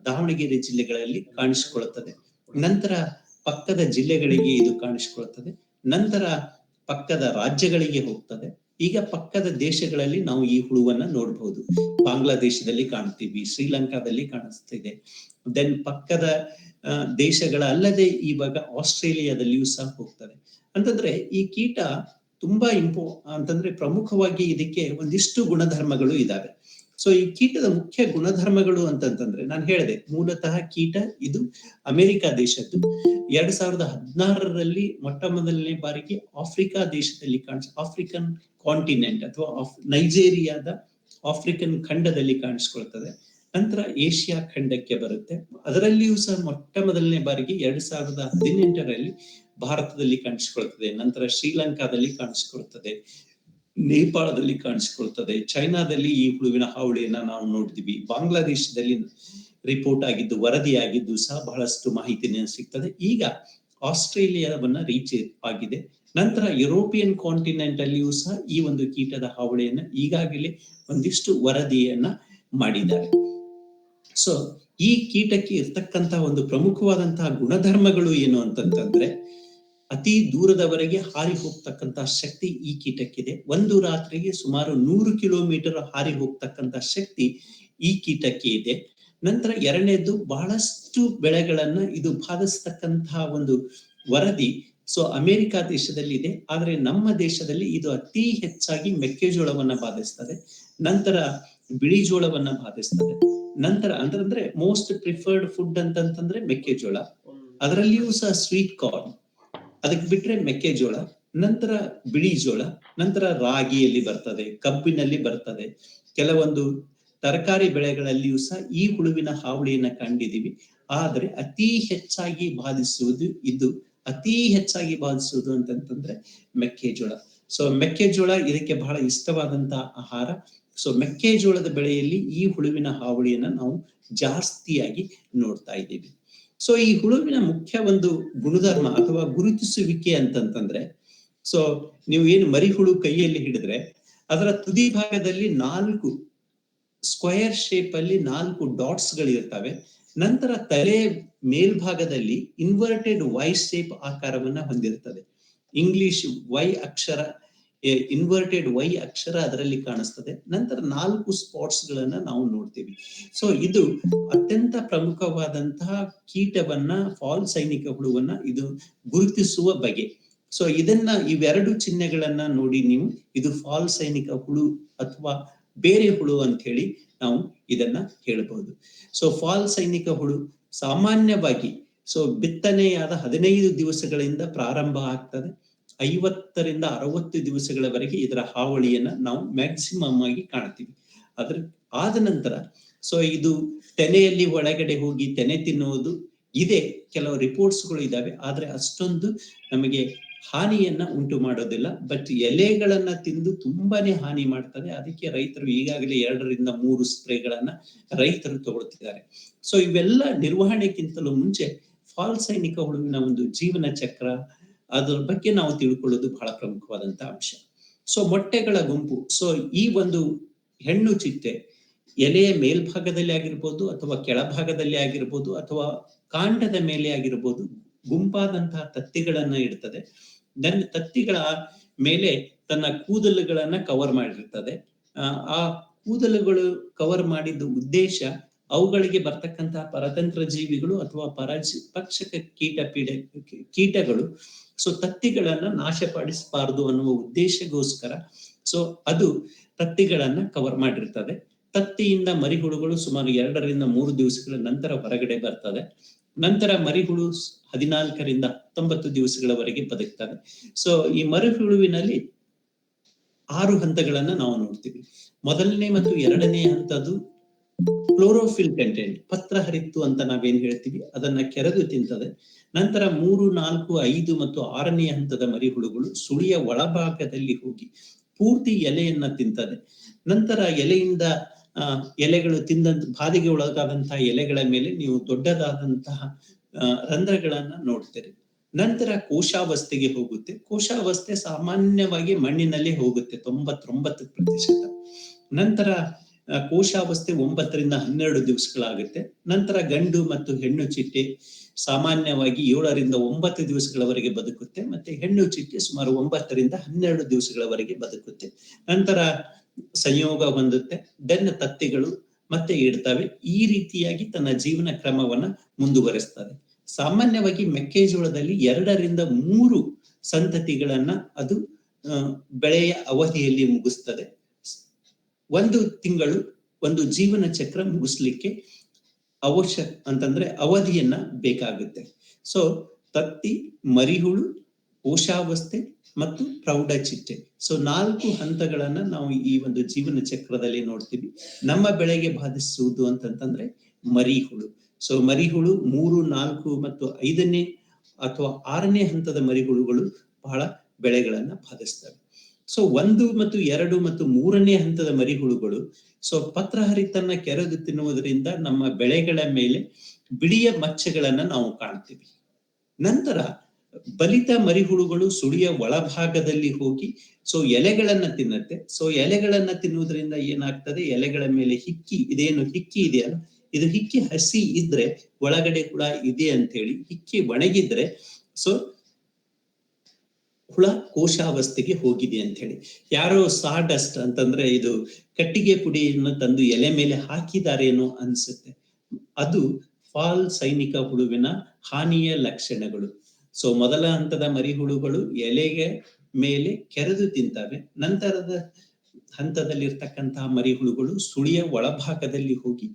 Speaker 1: ದಾವಣಗೆರೆ ಜಿಲ್ಲೆಗಳಲ್ಲಿ ಕಾಣಿಸಿಕೊಳ್ಳುತ್ತದೆ. ನಂತರ ಪಕ್ಕದ ಜಿಲ್ಲೆಗಳಿಗೆ ಇದು ಕಾಣಿಸಿಕೊಳ್ಳುತ್ತದೆ. ನಂತರ ಪಕ್ಕದ ರಾಜ್ಯಗಳಿಗೆ ಹೋಗ್ತದೆ. ಈಗ ಪಕ್ಕದ ದೇಶಗಳಲ್ಲಿ ನಾವು ಈ ಹುಳುವನ್ನ ನೋಡಬಹುದು ಬಾಂಗ್ಲಾದೇಶದಲ್ಲಿ ಕಾಣ್ತೀವಿ, ಶ್ರೀಲಂಕಾದಲ್ಲಿ ಕಾಣಿಸ್ತಿದೆ. ದೆನ್ ಪಕ್ಕದ ದೇಶಗಳ ಅಲ್ಲದೆ ಇವಾಗ ಆಸ್ಟ್ರೇಲಿಯಾದಲ್ಲಿಯೂ ಸಹ ಹೋಗ್ತದೆ. ಅಂತಂದ್ರೆ ಈ ಕೀಟ ತುಂಬಾ ಇಂಪೋ, ಅಂತಂದ್ರೆ ಪ್ರಮುಖವಾಗಿ ಇದಕ್ಕೆ ಒಂದಿಷ್ಟು ಗುಣಧರ್ಮಗಳು ಇದಾವೆ. ಸೊ ಈ ಕೀಟದ ಮುಖ್ಯ ಗುಣಧರ್ಮಗಳು ಅಂತಂತಂದ್ರೆ ನಾನು ಹೇಳಿದೆ, ಮೂಲತಃ ಕೀಟ ಇದು ಅಮೆರಿಕ ದೇಶದ್ದು. ಎರಡ್ ಸಾವಿರದ ಹದಿನಾರರಲ್ಲಿ ಮೊಟ್ಟ ಮೊದಲನೇ ಬಾರಿಗೆ ಆಫ್ರಿಕಾ ದೇಶದಲ್ಲಿ ಕಾಣಿಸ್, ಆಫ್ರಿಕನ್ ಕಾಂಟಿನೆಂಟ್ ಅಥವಾ ನೈಜೇರಿಯಾದ ಆಫ್ರಿಕನ್ ಖಂಡದಲ್ಲಿ ಕಾಣಿಸ್ಕೊಳ್ತದೆ. ನಂತರ ಏಷ್ಯಾ ಖಂಡಕ್ಕೆ ಬರುತ್ತೆ. ಅದರಲ್ಲಿಯೂ ಸಹ ಮೊಟ್ಟ ಮೊದಲನೇ ಬಾರಿಗೆ ಎರಡ್ ಸಾವಿರದ ಹದಿನೆಂಟರಲ್ಲಿ ಭಾರತದಲ್ಲಿ ಕಾಣಿಸ್ಕೊಳ್ತದೆ ನಂತರ ಶ್ರೀಲಂಕಾದಲ್ಲಿ ಕಾಣಿಸ್ಕೊಳ್ತದೆ ನೇಪಾಳದಲ್ಲಿ ಕಾಣಿಸ್ಕೊಳ್ತದೆ ಚೈನಾದಲ್ಲಿ ಈ ಹುಳುವಿನ ಹಾವಳಿಯನ್ನ ನಾವು ನೋಡಿದ್ವಿ ಬಾಂಗ್ಲಾದೇಶದಲ್ಲಿ ರಿಪೋರ್ಟ್ ಆಗಿದ್ದು, ವರದಿಯಾಗಿದ್ದು ಸಹ ಬಹಳಷ್ಟು ಮಾಹಿತಿನ ಸಿಗ್ತದೆ. ಈಗ ಆಸ್ಟ್ರೇಲಿಯಾವನ್ನ ರೀಚ್ ಆಗಿದೆ, ನಂತರ ಯುರೋಪಿಯನ್ ಕಾಂಟಿನೆಂಟ್ ಅಲ್ಲಿಯೂ ಸಹ ಈ ಒಂದು ಕೀಟದ ಹಾವಳಿಯನ್ನ ಈಗಾಗಲೇ ಒಂದಿಷ್ಟು ವರದಿಯನ್ನ ಮಾಡಿದ್ದಾರೆ. ಸೊ ಈ ಕೀಟಕ್ಕೆ ಇರ್ತಕ್ಕಂತಹ ಒಂದು ಪ್ರಮುಖವಾದಂತಹ ಗುಣಧರ್ಮಗಳು ಏನು ಅಂತಂತಂದ್ರೆ ಅತಿ ದೂರದವರೆಗೆ ಹಾರಿ ಹೋಗ್ತಕ್ಕಂತ ಶಕ್ತಿ ಈ ಕೀಟಕ್ಕಿದೆ. ಒಂದು ರಾತ್ರಿಗೆ ಸುಮಾರು ನೂರು ಕಿಲೋಮೀಟರ್ ಹಾರಿ ಹೋಗ್ತಕ್ಕಂತ ಶಕ್ತಿ ಈ ಕೀಟಕ್ಕೆ ಇದೆ. ನಂತರ ಎರಡನೇದು ಬಹಳಷ್ಟು ಬೆಳೆಗಳನ್ನ ಇದು ಬಾಧಿಸ್ತಕ್ಕಂತಹ ಒಂದು ವರದಿ. ಸೊ ಅಮೆರಿಕ ದೇಶದಲ್ಲಿ ಇದೆ ಆದ್ರೆ ನಮ್ಮ ದೇಶದಲ್ಲಿ ಇದು ಅತಿ ಹೆಚ್ಚಾಗಿ ಮೆಕ್ಕೆಜೋಳವನ್ನ ಬಾಧಿಸ್ತದೆ. ನಂತರ ಬಿಳಿ ಜೋಳವನ್ನ ಬಾಧಿಸ್ತದೆ. ನಂತರ ಅಂದ್ರೆ ಮೋಸ್ಟ್ ಪ್ರಿಫರ್ಡ್ ಫುಡ್ ಅಂತಂತಂದ್ರೆ ಮೆಕ್ಕೆಜೋಳ. ಅದರಲ್ಲಿಯೂ ಸಹ ಸ್ವೀಟ್ ಕಾರ್ನ್ ಅದಕ್ಕೆ ಬಿಟ್ರೆ ಮೆಕ್ಕೆಜೋಳ ನಂತರ ಬಿಳಿ ಜೋಳ, ನಂತರ ರಾಗಿಯಲ್ಲಿ ಬರ್ತದೆ, ಕಬ್ಬಿನಲ್ಲಿ ಬರ್ತದೆ. ಕೆಲವೊಂದು ತರಕಾರಿ ಬೆಳೆಗಳಲ್ಲಿಯೂ ಸಹ ಈ ಹುಳುವಿನ ಹಾವಳಿಯನ್ನ ಕಂಡಿದ್ದೀವಿ. ಆದರೆ ಅತಿ ಹೆಚ್ಚಾಗಿ ಬಾಧಿಸುವುದು ಇದು. ಅತಿ ಹೆಚ್ಚಾಗಿ ಬಾಧಿಸುವುದು ಅಂತಂತಂದ್ರೆ ಮೆಕ್ಕೆಜೋಳ ಸೊ ಮೆಕ್ಕೆಜೋಳ ಇದಕ್ಕೆ ಬಹಳ ಇಷ್ಟವಾದಂತಹ ಆಹಾರ. ಸೊ ಮೆಕ್ಕೆಜೋಳದ ಬೆಳೆಯಲ್ಲಿ ಈ ಹುಳುವಿನ ಹಾವಳಿಯನ್ನ ನಾವು ಜಾಸ್ತಿಯಾಗಿ ನೋಡ್ತಾ ಇದ್ದೀವಿ. ಸೊ ಈ ಹುಳುವಿನ ಮುಖ್ಯ ಒಂದು ಗುಣಧರ್ಮ ಅಥವಾ ಗುರುತಿಸುವಿಕೆ ಅಂತಂತಂದ್ರೆ ಸೊ ನೀವು ಏನು ಮರಿ ಹುಳು ಕೈಯಲ್ಲಿ ಹಿಡಿದ್ರೆ, ಅದರ ತುದಿ ಭಾಗದಲ್ಲಿ ನಾಲ್ಕು ಸ್ಕ್ವಯರ್ ಶೇಪ್ ಅಲ್ಲಿ ನಾಲ್ಕು ಡಾಟ್ಸ್ ಗಳಿರ್ತವೆ. ನಂತರ ತಲೆ ಮೇಲ್ಭಾಗದಲ್ಲಿ ಇನ್ವರ್ಟೆಡ್ ವೈ ಶೇಪ್ ಆಕಾರವನ್ನ ಹೊಂದಿರ್ತದೆ. ಇಂಗ್ಲಿಷ್ ವೈ ಅಕ್ಷರ ಇನ್ವರ್ಟೆಡ್ ವೈ ಅಕ್ಷರ ಅದರಲ್ಲಿ ಕಾಣಿಸ್ತದೆ. ನಂತರ ನಾಲ್ಕು ಸ್ಪಾಟ್ಸ್ ಗಳನ್ನ ನಾವು ನೋಡ್ತೀವಿ. ಸೊ ಇದು ಅತ್ಯಂತ ಪ್ರಮುಖವಾದಂತಹ ಕೀಟವನ್ನ ಫಾಲ್ ಸೈನಿಕ ಹುಳುವನ್ನ ಇದು ಗುರುತಿಸುವ ಬಗೆ. ಸೊ ಇದನ್ನ ಇವೆರಡು ಚಿಹ್ನೆಗಳನ್ನ ನೋಡಿ ನೀವು, ಇದು ಫಾಲ್ ಸೈನಿಕ ಹುಳು ಅಥವಾ ಬೇರೆ ಹುಳು ಅಂತ ಹೇಳಿ ನಾವು ಇದನ್ನ ಹೇಳಬಹುದು ಸೊ ಫಾಲ್ ಸೈನಿಕ ಹುಳು ಸಾಮಾನ್ಯವಾಗಿ ಸೊ ಬಿತ್ತನೆಯಾದ ಹದಿನೈದು ದಿವಸಗಳಿಂದ ಪ್ರಾರಂಭ ಆಗ್ತದೆ. ಐವತ್ತರಿಂದ ಅರವತ್ತು ದಿವಸಗಳವರೆಗೆ ಇದರ ಹಾವಳಿಯನ್ನ ನಾವು ಮ್ಯಾಕ್ಸಿಮಮ್ ಆಗಿ ಕಾಣ್ತೀವಿ. ಅದ್ರ ಆದ ನಂತರ ಸೊ ಇದು ತೆನೆಯಲ್ಲಿ ಒಳಗಡೆ ಹೋಗಿ ತೆನೆ ತಿನ್ನುವುದು ಇದೆ. ಕೆಲವು ರಿಪೋರ್ಟ್ಸ್ಗಳು ಇದ್ದಾವೆ ಆದ್ರೆ ಅಷ್ಟೊಂದು ನಮಗೆ ಹಾನಿಯನ್ನ ಉಂಟು ಮಾಡೋದಿಲ್ಲ. ಬಟ್ ಎಲೆಗಳನ್ನ ತಿಂದು ತುಂಬಾನೇ ಹಾನಿ ಮಾಡ್ತದೆ. ಅದಕ್ಕೆ ರೈತರು ಈಗಾಗಲೇ ಎರಡರಿಂದ ಮೂರು ಸ್ಪ್ರೇಗಳನ್ನ ರೈತರು ತಗೊಳ್ತಿದ್ದಾರೆ. ಸೊ ಇವೆಲ್ಲ ನಿರ್ವಹಣೆಗಿಂತಲೂ ಮುಂಚೆ ಫಾಲ್ ಸೈನಿಕ ಹುಳುವಿನ ಒಂದು ಜೀವನ ಚಕ್ರ ಅದ್ರ ಬಗ್ಗೆ ನಾವು ತಿಳ್ಕೊಳ್ಳೋದು ಬಹಳ ಪ್ರಮುಖವಾದಂತ ಅಂಶ. ಸೊ ಮೊಟ್ಟೆಗಳ ಗುಂಪು ಸೊ ಈ ಒಂದು ಹೆಣ್ಣು ಚಿಟ್ಟೆ ಎಲೆಯ ಮೇಲ್ಭಾಗದಲ್ಲಿ ಆಗಿರ್ಬೋದು ಅಥವಾ ಕೆಳಭಾಗದಲ್ಲಿ ಆಗಿರ್ಬೋದು ಅಥವಾ ಕಾಂಡದ ಮೇಲೆ ಆಗಿರ್ಬೋದು ಗುಂಪಾದಂತಹ ತತ್ತಿಗಳನ್ನ ಇಡ್ತದೆ. ದನ್ ತತ್ತಿಗಳ ಮೇಲೆ ತನ್ನ ಕೂದಲುಗಳನ್ನ ಕವರ್ ಮಾಡಿರ್ತದೆ. ಆ, ಕೂದಲುಗಳು ಕವರ್ ಮಾಡಿದ್ದು ಉದ್ದೇಶ ಅವುಗಳಿಗೆ ಬರ್ತಕ್ಕಂತಹ ಪರತಂತ್ರ ಜೀವಿಗಳು ಅಥವಾ ಪರಜಿ ಪಕ್ಷಕ ಕೀಟ ಪೀಡೆ ಕೀಟಗಳು ಸೊ ತತ್ತಿಗಳನ್ನ ನಾಶಪಡಿಸಬಾರದು ಅನ್ನುವ ಉದ್ದೇಶಗೋಸ್ಕರ ಸೊ ಅದು ತತ್ತಿಗಳನ್ನ ಕವರ್ ಮಾಡಿರ್ತದೆ. ತತ್ತಿಯಿಂದ ಮರಿಹುಳುಗಳು ಸುಮಾರು ಎರಡರಿಂದ ಮೂರು ದಿವಸಗಳ ನಂತರ ಹೊರಗಡೆ ಬರ್ತದೆ. ನಂತರ ಮರಿಹುಳು ಹದಿನಾಲ್ಕರಿಂದ ಹತ್ತೊಂಬತ್ತು ದಿವಸಗಳವರೆಗೆ ಬದುಕ್ತವೆ. ಸೊ ಈ ಮರಿಹುಳುವಿನಲ್ಲಿ ಆರು ಹಂತಗಳನ್ನ ನಾವು ನೋಡ್ತೀವಿ. ಮೊದಲನೇ ಮತ್ತು ಎರಡನೇ ಹಂತದ್ದು ಕ್ಲೋರೋಫಿಲ್ ಕಂಟೆಂಟ್ ಪತ್ರ ಹರಿತ್ತು ಅಂತ ನಾವೇನ್ ಹೇಳ್ತೀವಿ? ಅದನ್ನ ಕೆರೆದು ತಿಂತದೆ. ನಂತರ ಮೂರು, ನಾಲ್ಕು, ಐದು ಮತ್ತು ಆರನೇ ಹಂತದ ಮರಿಹುಳುಗಳು ಸುಳಿಯ ಒಳಭಾಗದಲ್ಲಿ ಹೋಗಿ ಪೂರ್ತಿ ಎಲೆಯನ್ನ ತಿಂತದೆ. ನಂತರ ಎಲೆಯಿಂದ ಎಲೆಗಳು ತಿಂದ ಬಾಧೆಗೆ ಒಳಗಾದಂತಹ ಎಲೆಗಳ ಮೇಲೆ ನೀವು ದೊಡ್ಡದಾದಂತಹ ರಂಧ್ರಗಳನ್ನ ನೋಡ್ತೀರಿ. ನಂತರ ಕೋಶಾವಸ್ಥೆಗೆ ಹೋಗುತ್ತೆ. ಕೋಶಾವಸ್ಥೆ ಸಾಮಾನ್ಯವಾಗಿ ಮಣ್ಣಿನಲ್ಲಿ ಹೋಗುತ್ತೆ, ತೊಂಬತ್ತೊಂಬತ್ತು ಪ್ರತಿಶತ. ನಂತರ ಕೋಶಾವಸ್ಥೆ ಒಂಬತ್ತರಿಂದ ಹನ್ನೆರಡು ದಿವಸಗಳಾಗುತ್ತೆ. ನಂತರ ಗಂಡು ಮತ್ತು ಹೆಣ್ಣು ಚಿಟ್ಟೆ ಸಾಮಾನ್ಯವಾಗಿ ಏಳರಿಂದ ಒಂಬತ್ತು ದಿವಸಗಳವರೆಗೆ ಬದುಕುತ್ತೆ ಮತ್ತೆ ಹೆಣ್ಣು ಚಿಟ್ಟೆ ಸುಮಾರು ಒಂಬತ್ತರಿಂದ ಹನ್ನೆರಡು ದಿವಸಗಳವರೆಗೆ ಬದುಕುತ್ತೆ. ನಂತರ ಸಂಯೋಗ ಹೊಂದುತ್ತೆ, ಬೆನ್ನ ತತ್ತಿಗಳು ಮತ್ತೆ ಇಡ್ತವೆ. ಈ ರೀತಿಯಾಗಿ ತನ್ನ ಜೀವನ ಕ್ರಮವನ್ನ ಮುಂದುವರಿಸ್ತದೆ. ಸಾಮಾನ್ಯವಾಗಿ ಮೆಕ್ಕೆಜೋಳದಲ್ಲಿ ಎರಡರಿಂದ ಮೂರು ಸಂತತಿಗಳನ್ನ ಅದು ಬೆಳೆಯ ಅವಧಿಯಲ್ಲಿ ಮುಗಿಸ್ತದೆ. ಒಂದು ತಿಂಗಳು, ಒಂದು ಜೀವನ ಚಕ್ರ ಮುಗಿಸ್ಲಿಕ್ಕೆ ಅವಶ್ಯ ಅಂತಂದ್ರೆ ಅವಧಿಯನ್ನ ಬೇಕಾಗುತ್ತೆ. ಸೊ ತತ್ತಿ, ಮರಿಹುಳು ಕೋಶಾವಸ್ಥೆ ಮತ್ತು ಪ್ರೌಢ ಚಿಟ್ಟೆ ಸೊ ನಾಲ್ಕು ಹಂತಗಳನ್ನ ನಾವು ಈ ಒಂದು ಜೀವನ ಚಕ್ರದಲ್ಲಿ ನೋಡ್ತೀವಿ. ನಮ್ಮ ಬೆಳೆಗೆ ಬಾಧಿಸುವುದು ಅಂತಂತಂದ್ರೆ ಮರಿಹುಳು. ಸೊ ಮರಿಹುಳು ಮೂರು, ನಾಲ್ಕು ಮತ್ತು ಐದನೇ ಅಥವಾ ಆರನೇ ಹಂತದ ಮರಿಹುಳುಗಳು ಬಹಳ ಬೆಳೆಗಳನ್ನ ಬಾಧಿಸ್ತವೆ. ಸೊ ಒಂದು ಮತ್ತು ಎರಡು ಮತ್ತು ಮೂರನೇ ಹಂತದ ಮರಿಹುಳುಗಳು ಸೊ ಪತ್ರಹರಿತನ್ನ ಕೆರೆದು ತಿನ್ನುವುದರಿಂದ ನಮ್ಮ ಬೆಳೆಗಳ ಮೇಲೆ ಬಿಳಿಯ ಮಚ್ಚೆಗಳನ್ನ ನಾವು ಕಾಣ್ತೀವಿ. ನಂತರ ಬಲಿತ ಮರಿಹುಳುಗಳು ಸುಳಿಯ ಒಳಭಾಗದಲ್ಲಿ ಹೋಗಿ ಸೊ ಎಲೆಗಳನ್ನ ತಿನ್ನತ್ತೆ. ಸೊ ಎಲೆಗಳನ್ನ ತಿನ್ನುವುದರಿಂದ ಏನಾಗ್ತದೆ? ಎಲೆಗಳ ಮೇಲೆ ಹಿಕ್ಕಿ, ಇದೇನು ಹಿಕ್ಕಿ ಇದೆಯಲ್ಲ ಇದು ಹಿಕ್ಕಿ ಹಸಿ ಇದ್ರೆ, ಒಳಗಡೆ ಕೂಡ ಇದೆ ಅಂತ ಹೇಳಿ ಹಿಕ್ಕಿ ಒಣಗಿದ್ರೆ ಸೊ ಹುಳ ಕೋಶಾವಸ್ಥೆಗೆ ಹೋಗಿದೆ ಅಂತ ಹೇಳಿ ಯಾರೋ ಸಾಡಸ್ಟ್ ಅಂತಂದ್ರೆ ಇದು ಕಟ್ಟಿಗೆ ಪುಡಿಯನ್ನು ತಂದು ಎಲೆ ಮೇಲೆ ಹಾಕಿದಾರೇನೋ ಅನ್ಸುತ್ತೆ. ಅದು ಫಾಲ್ ಸೈನಿಕ ಹುಳುವಿನ ಹಾನಿಯ ಲಕ್ಷಣಗಳು. ಸೊ ಮೊದಲ ಹಂತದ ಮರಿಹುಳುಗಳು ಎಲೆಗೆ ಮೇಲೆ ಕೆರೆದು ತಿಂತವೆ. ನಂತರದ ಹಂತದಲ್ಲಿರ್ತಕ್ಕಂತಹ ಮರಿಹುಳುಗಳು ಸುಳಿಯ ಒಳಭಾಗದಲ್ಲಿ ಹೋಗಿ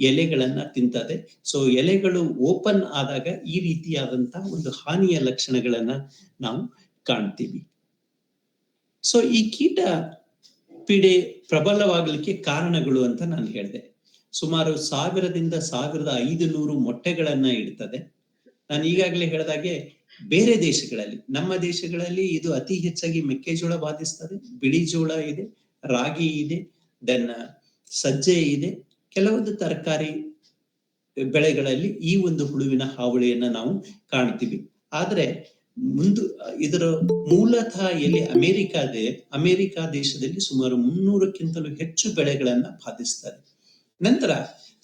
Speaker 1: ಎಲೆಗಳನ್ನ ತಿಂತದೆ. ಸೊ ಎಲೆಗಳು ಓಪನ್ ಆದಾಗ ಈ ರೀತಿಯಾದಂತಹ ಒಂದು ಹಾನಿಯ ಲಕ್ಷಣಗಳನ್ನ ನಾವು ಕಾಣ್ತೀವಿ. ಸೊ ಈ ಕೀಟ ಪೀಡೆ ಪ್ರಬಲವಾಗಲಿಕ್ಕೆ ಕಾರಣಗಳು ಅಂತ ನಾನು ಹೇಳಿದೆ. ಸುಮಾರು ಸಾವಿರದಿಂದ ಸಾವಿರದ ಐದು ನೂರು ಮೊಟ್ಟೆಗಳನ್ನ ಇಡ್ತದೆ. ನಾನು ಈಗಾಗಲೇ ಹೇಳಿದಾಗೆ ಬೇರೆ ದೇಶಗಳಲ್ಲಿ, ನಮ್ಮ ದೇಶಗಳಲ್ಲಿ ಇದು ಅತಿ ಹೆಚ್ಚಾಗಿ ಮೆಕ್ಕೆಜೋಳ ಬಾಧಿಸ್ತದೆ, ಬಿಳಿ ಜೋಳ ಇದೆ, ರಾಗಿ ಇದೆ, ದೆನ್ ಸಜ್ಜೆ ಇದೆ. ಕೆಲವೊಂದು ತರಕಾರಿ ಬೆಳೆಗಳಲ್ಲಿ ಈ ಒಂದು ಹುಳುವಿನ ಹಾವಳಿಯನ್ನ ನಾವು ಕಾಣ್ತೀವಿ. ಆದ್ರೆ ಮುಂದು, ಇದರ ಮೂಲತಃ ಎಲ್ಲಿ ಅಮೆರಿಕಾದೆ ಅಮೆರಿಕ ದೇಶದಲ್ಲಿ ಸುಮಾರು ಮುನ್ನೂರಕ್ಕಿಂತಲೂ ಹೆಚ್ಚು ಬೆಳೆಗಳನ್ನ ಬಾಧಿಸ್ತಾರೆ. ನಂತರ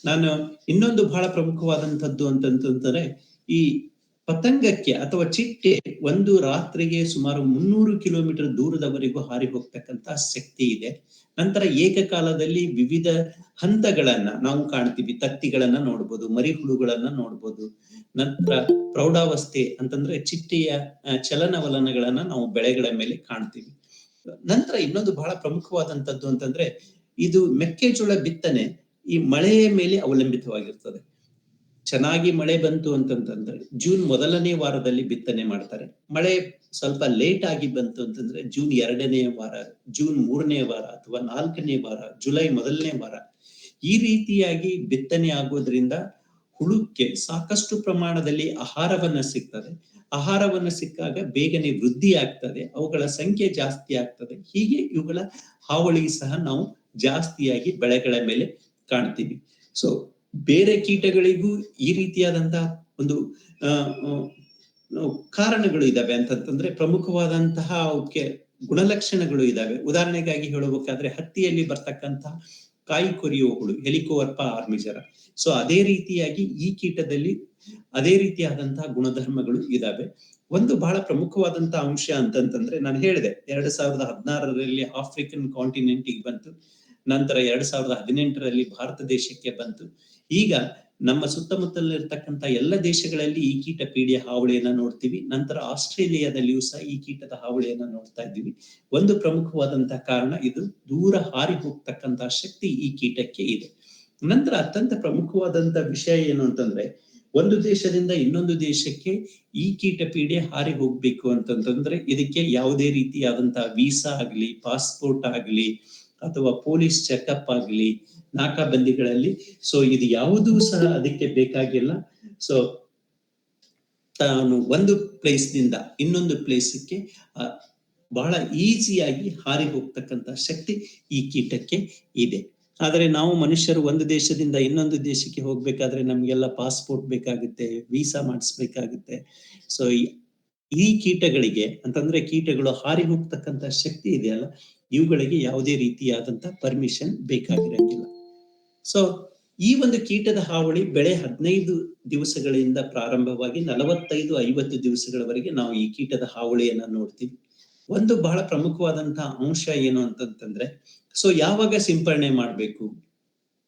Speaker 1: ನಾನು ಇನ್ನೊಂದು ಬಹಳ ಪ್ರಮುಖವಾದಂತದ್ದು ಅಂತಂತಂದ್ರೆ ಈ ಪತಂಗಕ್ಕೆ ಅಥವಾ ಚಿಟ್ಟೆ ಒಂದು ರಾತ್ರಿಗೆ ಸುಮಾರು ಮುನ್ನೂರು ಕಿಲೋಮೀಟರ್ ದೂರದವರೆಗೂ ಹಾರಿ ಹೋಗ್ತಕ್ಕಂತ ಶಕ್ತಿ ಇದೆ. ನಂತರ ಏಕಕಾಲದಲ್ಲಿ ವಿವಿಧ ಹಂತಗಳನ್ನ ನಾವು ಕಾಣ್ತೀವಿ. ತತ್ತಿಗಳನ್ನ ನೋಡ್ಬೋದು, ಮರಿಹುಳುಗಳನ್ನ ನೋಡ್ಬೋದು. ನಂತರ ಪ್ರೌಢಾವಸ್ಥೆ ಅಂತಂದ್ರೆ ಚಿಟ್ಟೆಯ ಚಲನವಲನಗಳನ್ನ ನಾವು ಬೆಳೆಗಳ ಮೇಲೆ ಕಾಣ್ತೀವಿ. ನಂತರ ಇನ್ನೊಂದು ಬಹಳ ಪ್ರಮುಖವಾದಂತದ್ದು ಅಂತಂದ್ರೆ ಇದು ಮೆಕ್ಕೆಜೋಳ ಬಿತ್ತನೆ ಈ ಮಳೆಯ ಮೇಲೆ ಅವಲಂಬಿತವಾಗಿರ್ತದೆ. ಚೆನ್ನಾಗಿ ಮಳೆ ಬಂತು ಅಂತಂತಂದ್ರೆ ಜೂನ್ ಮೊದಲನೇ ವಾರದಲ್ಲಿ ಬಿತ್ತನೆ ಮಾಡ್ತಾರೆ. ಮಳೆ ಸ್ವಲ್ಪ ಲೇಟ್ ಆಗಿ ಬಂತು ಅಂತಂದ್ರೆ ಜೂನ್ ಎರಡನೇ ವಾರ, ಜೂನ್ ಮೂರನೇ ವಾರ ಅಥವಾ ನಾಲ್ಕನೇ ವಾರ, ಜುಲೈ ಮೊದಲನೇ ವಾರ ಈ ರೀತಿಯಾಗಿ ಬಿತ್ತನೆ ಆಗೋದ್ರಿಂದ ಹುಳುಕ್ಕೆ ಸಾಕಷ್ಟು ಪ್ರಮಾಣದಲ್ಲಿ ಆಹಾರವನ್ನ ಸಿಗ್ತದೆ. ಆಹಾರವನ್ನ ಸಿಕ್ಕಾಗ ಬೇಗನೆ ವೃದ್ಧಿ ಆಗ್ತದೆ. ಅವುಗಳ ಸಂಖ್ಯೆ ಜಾಸ್ತಿ ಆಗ್ತದೆ. ಹೀಗೆ ಇವುಗಳ ಹಾವಳಿ ಸಹ ನಾವು ಜಾಸ್ತಿಯಾಗಿ ಬೆಳೆಗಳ ಮೇಲೆ ಕಾಣ್ತೀವಿ. ಸೊ ಬೇರೆ ಕೀಟಗಳಿಗೂ ಈ ರೀತಿಯಾದಂತಹ ಒಂದು ಕಾರಣಗಳು ಇದಾವೆ ಅಂತಂತಂದ್ರೆ ಪ್ರಮುಖವಾದಂತಹ ಅವಕ್ಕೆ ಗುಣಲಕ್ಷಣಗಳು ಇದ್ದಾವೆ ಉದಾಹರಣೆಗಾಗಿ ಹೇಳಬೇಕಾದ್ರೆ ಹತ್ತಿಯಲ್ಲಿ ಬರ್ತಕ್ಕಂತಹ ಕಾಯಿ ಕೊರಿಯುವ ಹುಳು ಹೆಲಿಕೋವರ್ಪ ಆರ್ಮಿಜರ. ಸೊ ಅದೇ ರೀತಿಯಾಗಿ ಈ ಕೀಟದಲ್ಲಿ ಅದೇ ರೀತಿಯಾದಂತಹ ಗುಣಧರ್ಮಗಳು ಇದಾವೆ. ಒಂದು ಬಹಳ ಪ್ರಮುಖವಾದಂತಹ ಅಂಶ ಅಂತಂತಂದ್ರೆ ನಾನು ಹೇಳಿದೆ, ಎರಡು ಸಾವಿರದ ಹದಿನಾರರಲ್ಲಿ ಆಫ್ರಿಕನ್ ಕಾಂಟಿನೆಂಟ್ ಬಂತು. ನಂತರ ಎರಡ್ ಸಾವಿರದ ಹದಿನೆಂಟರಲ್ಲಿ ಭಾರತ ದೇಶಕ್ಕೆ ಬಂತು. ಈಗ ನಮ್ಮ ಸುತ್ತಮುತ್ತಲಿರ್ತಕ್ಕಂಥ ಎಲ್ಲ ದೇಶಗಳಲ್ಲಿ ಈ ಕೀಟ ಪೀಡಿಯ ಹಾವಳಿಯನ್ನ ನೋಡ್ತೀವಿ. ನಂತರ ಆಸ್ಟ್ರೇಲಿಯಾದಲ್ಲಿಯೂ ಸಹ ಈ ಕೀಟದ ಹಾವಳಿಯನ್ನ ನೋಡ್ತಾ ಇದ್ದೀವಿ. ಒಂದು ಪ್ರಮುಖವಾದಂತಹ ಕಾರಣ ಇದು ದೂರ ಹಾರಿ ಹೋಗ್ತಕ್ಕಂತಹ ಶಕ್ತಿ ಈ ಕೀಟಕ್ಕೆ ಇದೆ. ನಂತರ ಅತ್ಯಂತ ಪ್ರಮುಖವಾದಂತಹ ವಿಷಯ ಏನು ಅಂತಂದ್ರೆ, ಒಂದು ದೇಶದಿಂದ ಇನ್ನೊಂದು ದೇಶಕ್ಕೆ ಈ ಕೀಟ ಪೀಡೆ ಹಾರಿ ಹೋಗ್ಬೇಕು ಅಂತಂತಂದ್ರೆ, ಇದಕ್ಕೆ ಯಾವುದೇ ರೀತಿಯಾದಂತಹ ವೀಸಾ ಆಗ್ಲಿ, ಪಾಸ್ಪೋರ್ಟ್ ಆಗ್ಲಿ ಅಥವಾ ಪೊಲೀಸ್ ಚೆಕಪ್ ಆಗಲಿ ನಾಕಾಬಂದಿಗಳಲ್ಲಿ ಸೊ ಇದು ಯಾವುದೂ ಸಹ ಅದಕ್ಕೆ ಬೇಕಾಗಿಲ್ಲ. ಸೊ ತಾನು ಒಂದು ಪ್ಲೇಸ್ನಿಂದ ಇನ್ನೊಂದು ಪ್ಲೇಸ್ಗೆ ಬಹಳ ಈಸಿಯಾಗಿ ಹಾರಿ ಹೋಗ್ತಕ್ಕಂತ ಶಕ್ತಿ ಈ ಕೀಟಕ್ಕೆ ಇದೆ. ಆದರೆ ನಾವು ಮನುಷ್ಯರು ಒಂದು ದೇಶದಿಂದ ಇನ್ನೊಂದು ದೇಶಕ್ಕೆ ಹೋಗ್ಬೇಕಾದ್ರೆ ನಮ್ಗೆಲ್ಲ ಪಾಸ್ಪೋರ್ಟ್ ಬೇಕಾಗುತ್ತೆ, ವೀಸಾ ಮಾಡಿಸ್ಬೇಕಾಗುತ್ತೆ. ಸೊ ಈ ಕೀಟಗಳಿಗೆ, ಅಂತಂದ್ರೆ ಕೀಟಗಳು ಹಾರಿ ಹೋಗ್ತಕ್ಕಂತ ಶಕ್ತಿ ಇದೆಯಲ್ಲ ಇವುಗಳಿಗೆ ಯಾವುದೇ ರೀತಿಯಾದಂತ ಪರ್ಮಿಷನ್ ಬೇಕಾಗಿರಂಗಿಲ್ಲ. ಸೊ ಈ ಒಂದು ಕೀಟದ ಹಾವಳಿ ಬೆಳೆ ಹದಿನೈದು ದಿವಸಗಳಿಂದ ಪ್ರಾರಂಭವಾಗಿ ನಲವತ್ತೈದು, ಐವತ್ತು ದಿವಸಗಳವರೆಗೆ ನಾವು ಈ ಕೀಟದ ಹಾವಳಿಯನ್ನ ನೋಡ್ತೀವಿ. ಒಂದು ಬಹಳ ಪ್ರಮುಖವಾದಂತಹ ಅಂಶ ಏನು ಅಂತಂತಂದ್ರೆ ಸೊ ಯಾವಾಗ ಸಿಂಪರಣೆ ಮಾಡ್ಬೇಕು?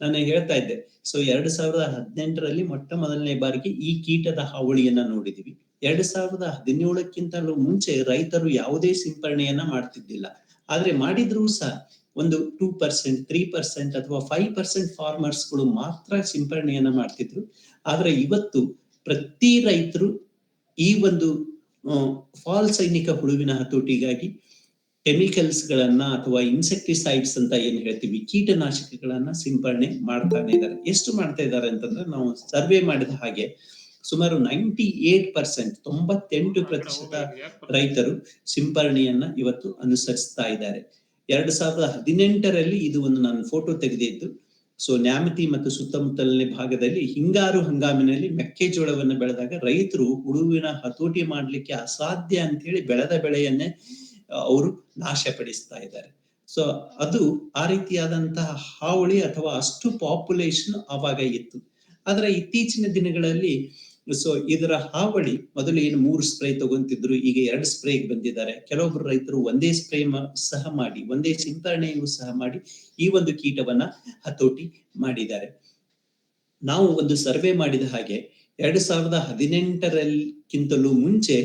Speaker 1: ನಾನು ಹೇಳ್ತಾ ಇದ್ದೆ ಸೊ ಎರಡ್ ಸಾವಿರದ ಹದಿನೆಂಟರಲ್ಲಿ ಮೊಟ್ಟ ಮೊದಲನೇ ಬಾರಿಗೆ ಈ ಕೀಟದ ಹಾವಳಿಯನ್ನ ನೋಡಿದೀವಿ. ಎರಡ್ ಸಾವಿರದ ಹದಿನೇಳಕ್ಕಿಂತಲೂ ಮುಂಚೆ ರೈತರು ಯಾವುದೇ ಸಿಂಪರಣೆಯನ್ನ ಮಾಡ್ತಿದ್ದಿಲ್ಲ. ಆದ್ರೆ ಮಾಡಿದ್ರು ಸಹ ಒಂದು ಟೂ ಪರ್ಸೆಂಟ್ ತ್ರೀ ಪರ್ಸೆಂಟ್ ಅಥವಾ ಫೈವ್ ಪರ್ಸೆಂಟ್ ಫಾರ್ಮರ್ಸ್ಗಳು ಮಾತ್ರ ಸಿಂಪರಣೆಯನ್ನ ಮಾಡ್ತಿದ್ರು. ಆದ್ರೆ ಇವತ್ತು ಪ್ರತಿ ರೈತರು ಈ ಒಂದು ಫಾಲ್ ಸೈನಿಕ ಹುಳುವಿನ ಹತೋಟಿಗಾಗಿ ಕೆಮಿಕಲ್ಸ್ ಗಳನ್ನ ಅಥವಾ ಇನ್ಸೆಕ್ಟಿಸೈಡ್ಸ್ ಅಂತ ಏನ್ ಹೇಳ್ತೀವಿ, ಕೀಟನಾಶಕಗಳನ್ನ ಸಿಂಪರಣೆ ಮಾಡ್ತಾನೆ ಇದ್ದಾರೆ. ಎಷ್ಟು ಮಾಡ್ತಾ ಇದ್ದಾರೆ ಅಂತಂದ್ರೆ ನಾವು ಸರ್ವೆ ಮಾಡಿದ ಹಾಗೆ ಸುಮಾರು ನೈಂಟಿ ಏಟ್ ಪರ್ಸೆಂಟ್ ತೊಂಬತ್ತೆಂಟು ಪ್ರತಿಶತ ರೈತರು ಸಿಂಪರಣೆಯನ್ನ ಇವತ್ತು ಅನುಸರಿಸ್ತಾ ಇದ್ದಾರೆ. ಎರಡು ಸಾವಿರದ ಹದಿನೆಂಟರಲ್ಲಿ ಇದು ಒಂದು ನಾನು ಫೋಟೋ ತೆಗೆದಿದ್ದು. ಸೊ ನ್ಯಾಮತಿ ಮತ್ತು ಸುತ್ತಮುತ್ತಲಿನ ಭಾಗದಲ್ಲಿ ಹಿಂಗಾರು ಹಂಗಾಮಿನಲ್ಲಿ ಮೆಕ್ಕೆಜೋಳವನ್ನು ಬೆಳೆದಾಗ ರೈತರು ಹುಳುವಿನ ಹತೋಟಿ ಮಾಡಲಿಕ್ಕೆ ಅಸಾಧ್ಯ ಅಂತ ಹೇಳಿ ಬೆಳೆದ ಬೆಳೆಯನ್ನೇ ಅವರು ನಾಶಪಡಿಸ್ತಾ ಇದ್ದಾರೆ. ಸೊ ಅದು ಆ ರೀತಿಯಾದಂತಹ ಹಾವಳಿ ಅಥವಾ ಅಷ್ಟು ಪಾಪ್ಯುಲೇಷನ್ ಆವಾಗ ಇತ್ತು. ಆದ್ರೆ ಇತ್ತೀಚಿನ ದಿನಗಳಲ್ಲಿ ಸೊ ಇದರ ಹಾವಳಿ ಮೊದಲು ಏನು ಮೂರು ಸ್ಪ್ರೇ ತಗೊಂತಿದ್ರು, ಈಗ ಎರಡು ಸ್ಪ್ರೇಗೆ ಬಂದಿದ್ದಾರೆ. ಕೆಲವೊಬ್ಬರು ರೈತರು ಒಂದೇ ಸ್ಪ್ರೇ ಸಹ ಮಾಡಿ, ಒಂದೇ ಸಿಂಪರಣೆಯೂ ಸಹ ಮಾಡಿ ಈ ಒಂದು ಕೀಟವನ್ನ ಹತೋಟಿ ಮಾಡಿದ್ದಾರೆ. ನಾವು ಒಂದು ಸರ್ವೆ ಮಾಡಿದ ಹಾಗೆ ಎರಡು ಸಾವಿರದ ಹದಿನೆಂಟರಕ್ಕಿಂತಲೂ ಮುಂಚೆ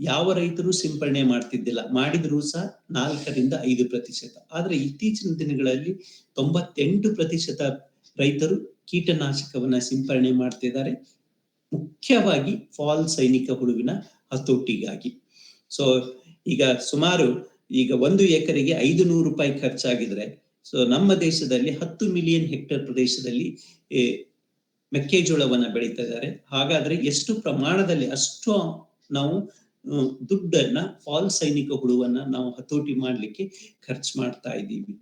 Speaker 1: ಯಾವ ರೈತರು ಸಿಂಪರಣೆ ಮಾಡ್ತಿದ್ದಿಲ್ಲ. ಮಾಡಿದ್ರು ಸಹ ನಾಲ್ಕರಿಂದ ಐದು ಪ್ರತಿಶತ. ಆದ್ರೆ ಇತ್ತೀಚಿನ ದಿನಗಳಲ್ಲಿ ತೊಂಬತ್ತೆಂಟು ಪ್ರತಿಶತ ರೈತರು ಕೀಟನಾಶಕವನ್ನ ಸಿಂಪರಣೆ ಮಾಡ್ತಿದ್ದಾರೆ. ಮುಖ್ಯವಾಗಿ ಫಾಲ್ ಸೈನಿಕ ಹುಳುವಿನ ಹತೋಟಿಗಾಗಿ. ಸೊ ಈಗ ಸುಮಾರು ಈಗ ಒಂದು ಎಕರೆಗೆ ಐದು ನೂರು ರೂಪಾಯಿ ಖರ್ಚಾಗಿದ್ರೆ ಸೊ ನಮ್ಮ ದೇಶದಲ್ಲಿ ಹತ್ತು ಮಿಲಿಯನ್ ಹೆಕ್ಟೇರ್ ಪ್ರದೇಶದಲ್ಲಿ ಮೆಕ್ಕೆಜೋಳವನ್ನ ಬೆಳೀತಾ ಇದ್ದಾರೆ. ಹಾಗಾದ್ರೆ ಎಷ್ಟು ಪ್ರಮಾಣದಲ್ಲಿ ಅಷ್ಟು ನಾವು ದುಡ್ಡನ್ನ, ಫಾಲ್ ಸೈನಿಕ ಹುಳುವನ್ನ ನಾವು ಹತೋಟಿ ಮಾಡ್ಲಿಕ್ಕೆ ಖರ್ಚು ಮಾಡ್ತಾ ಇದ್ದೀವಿ.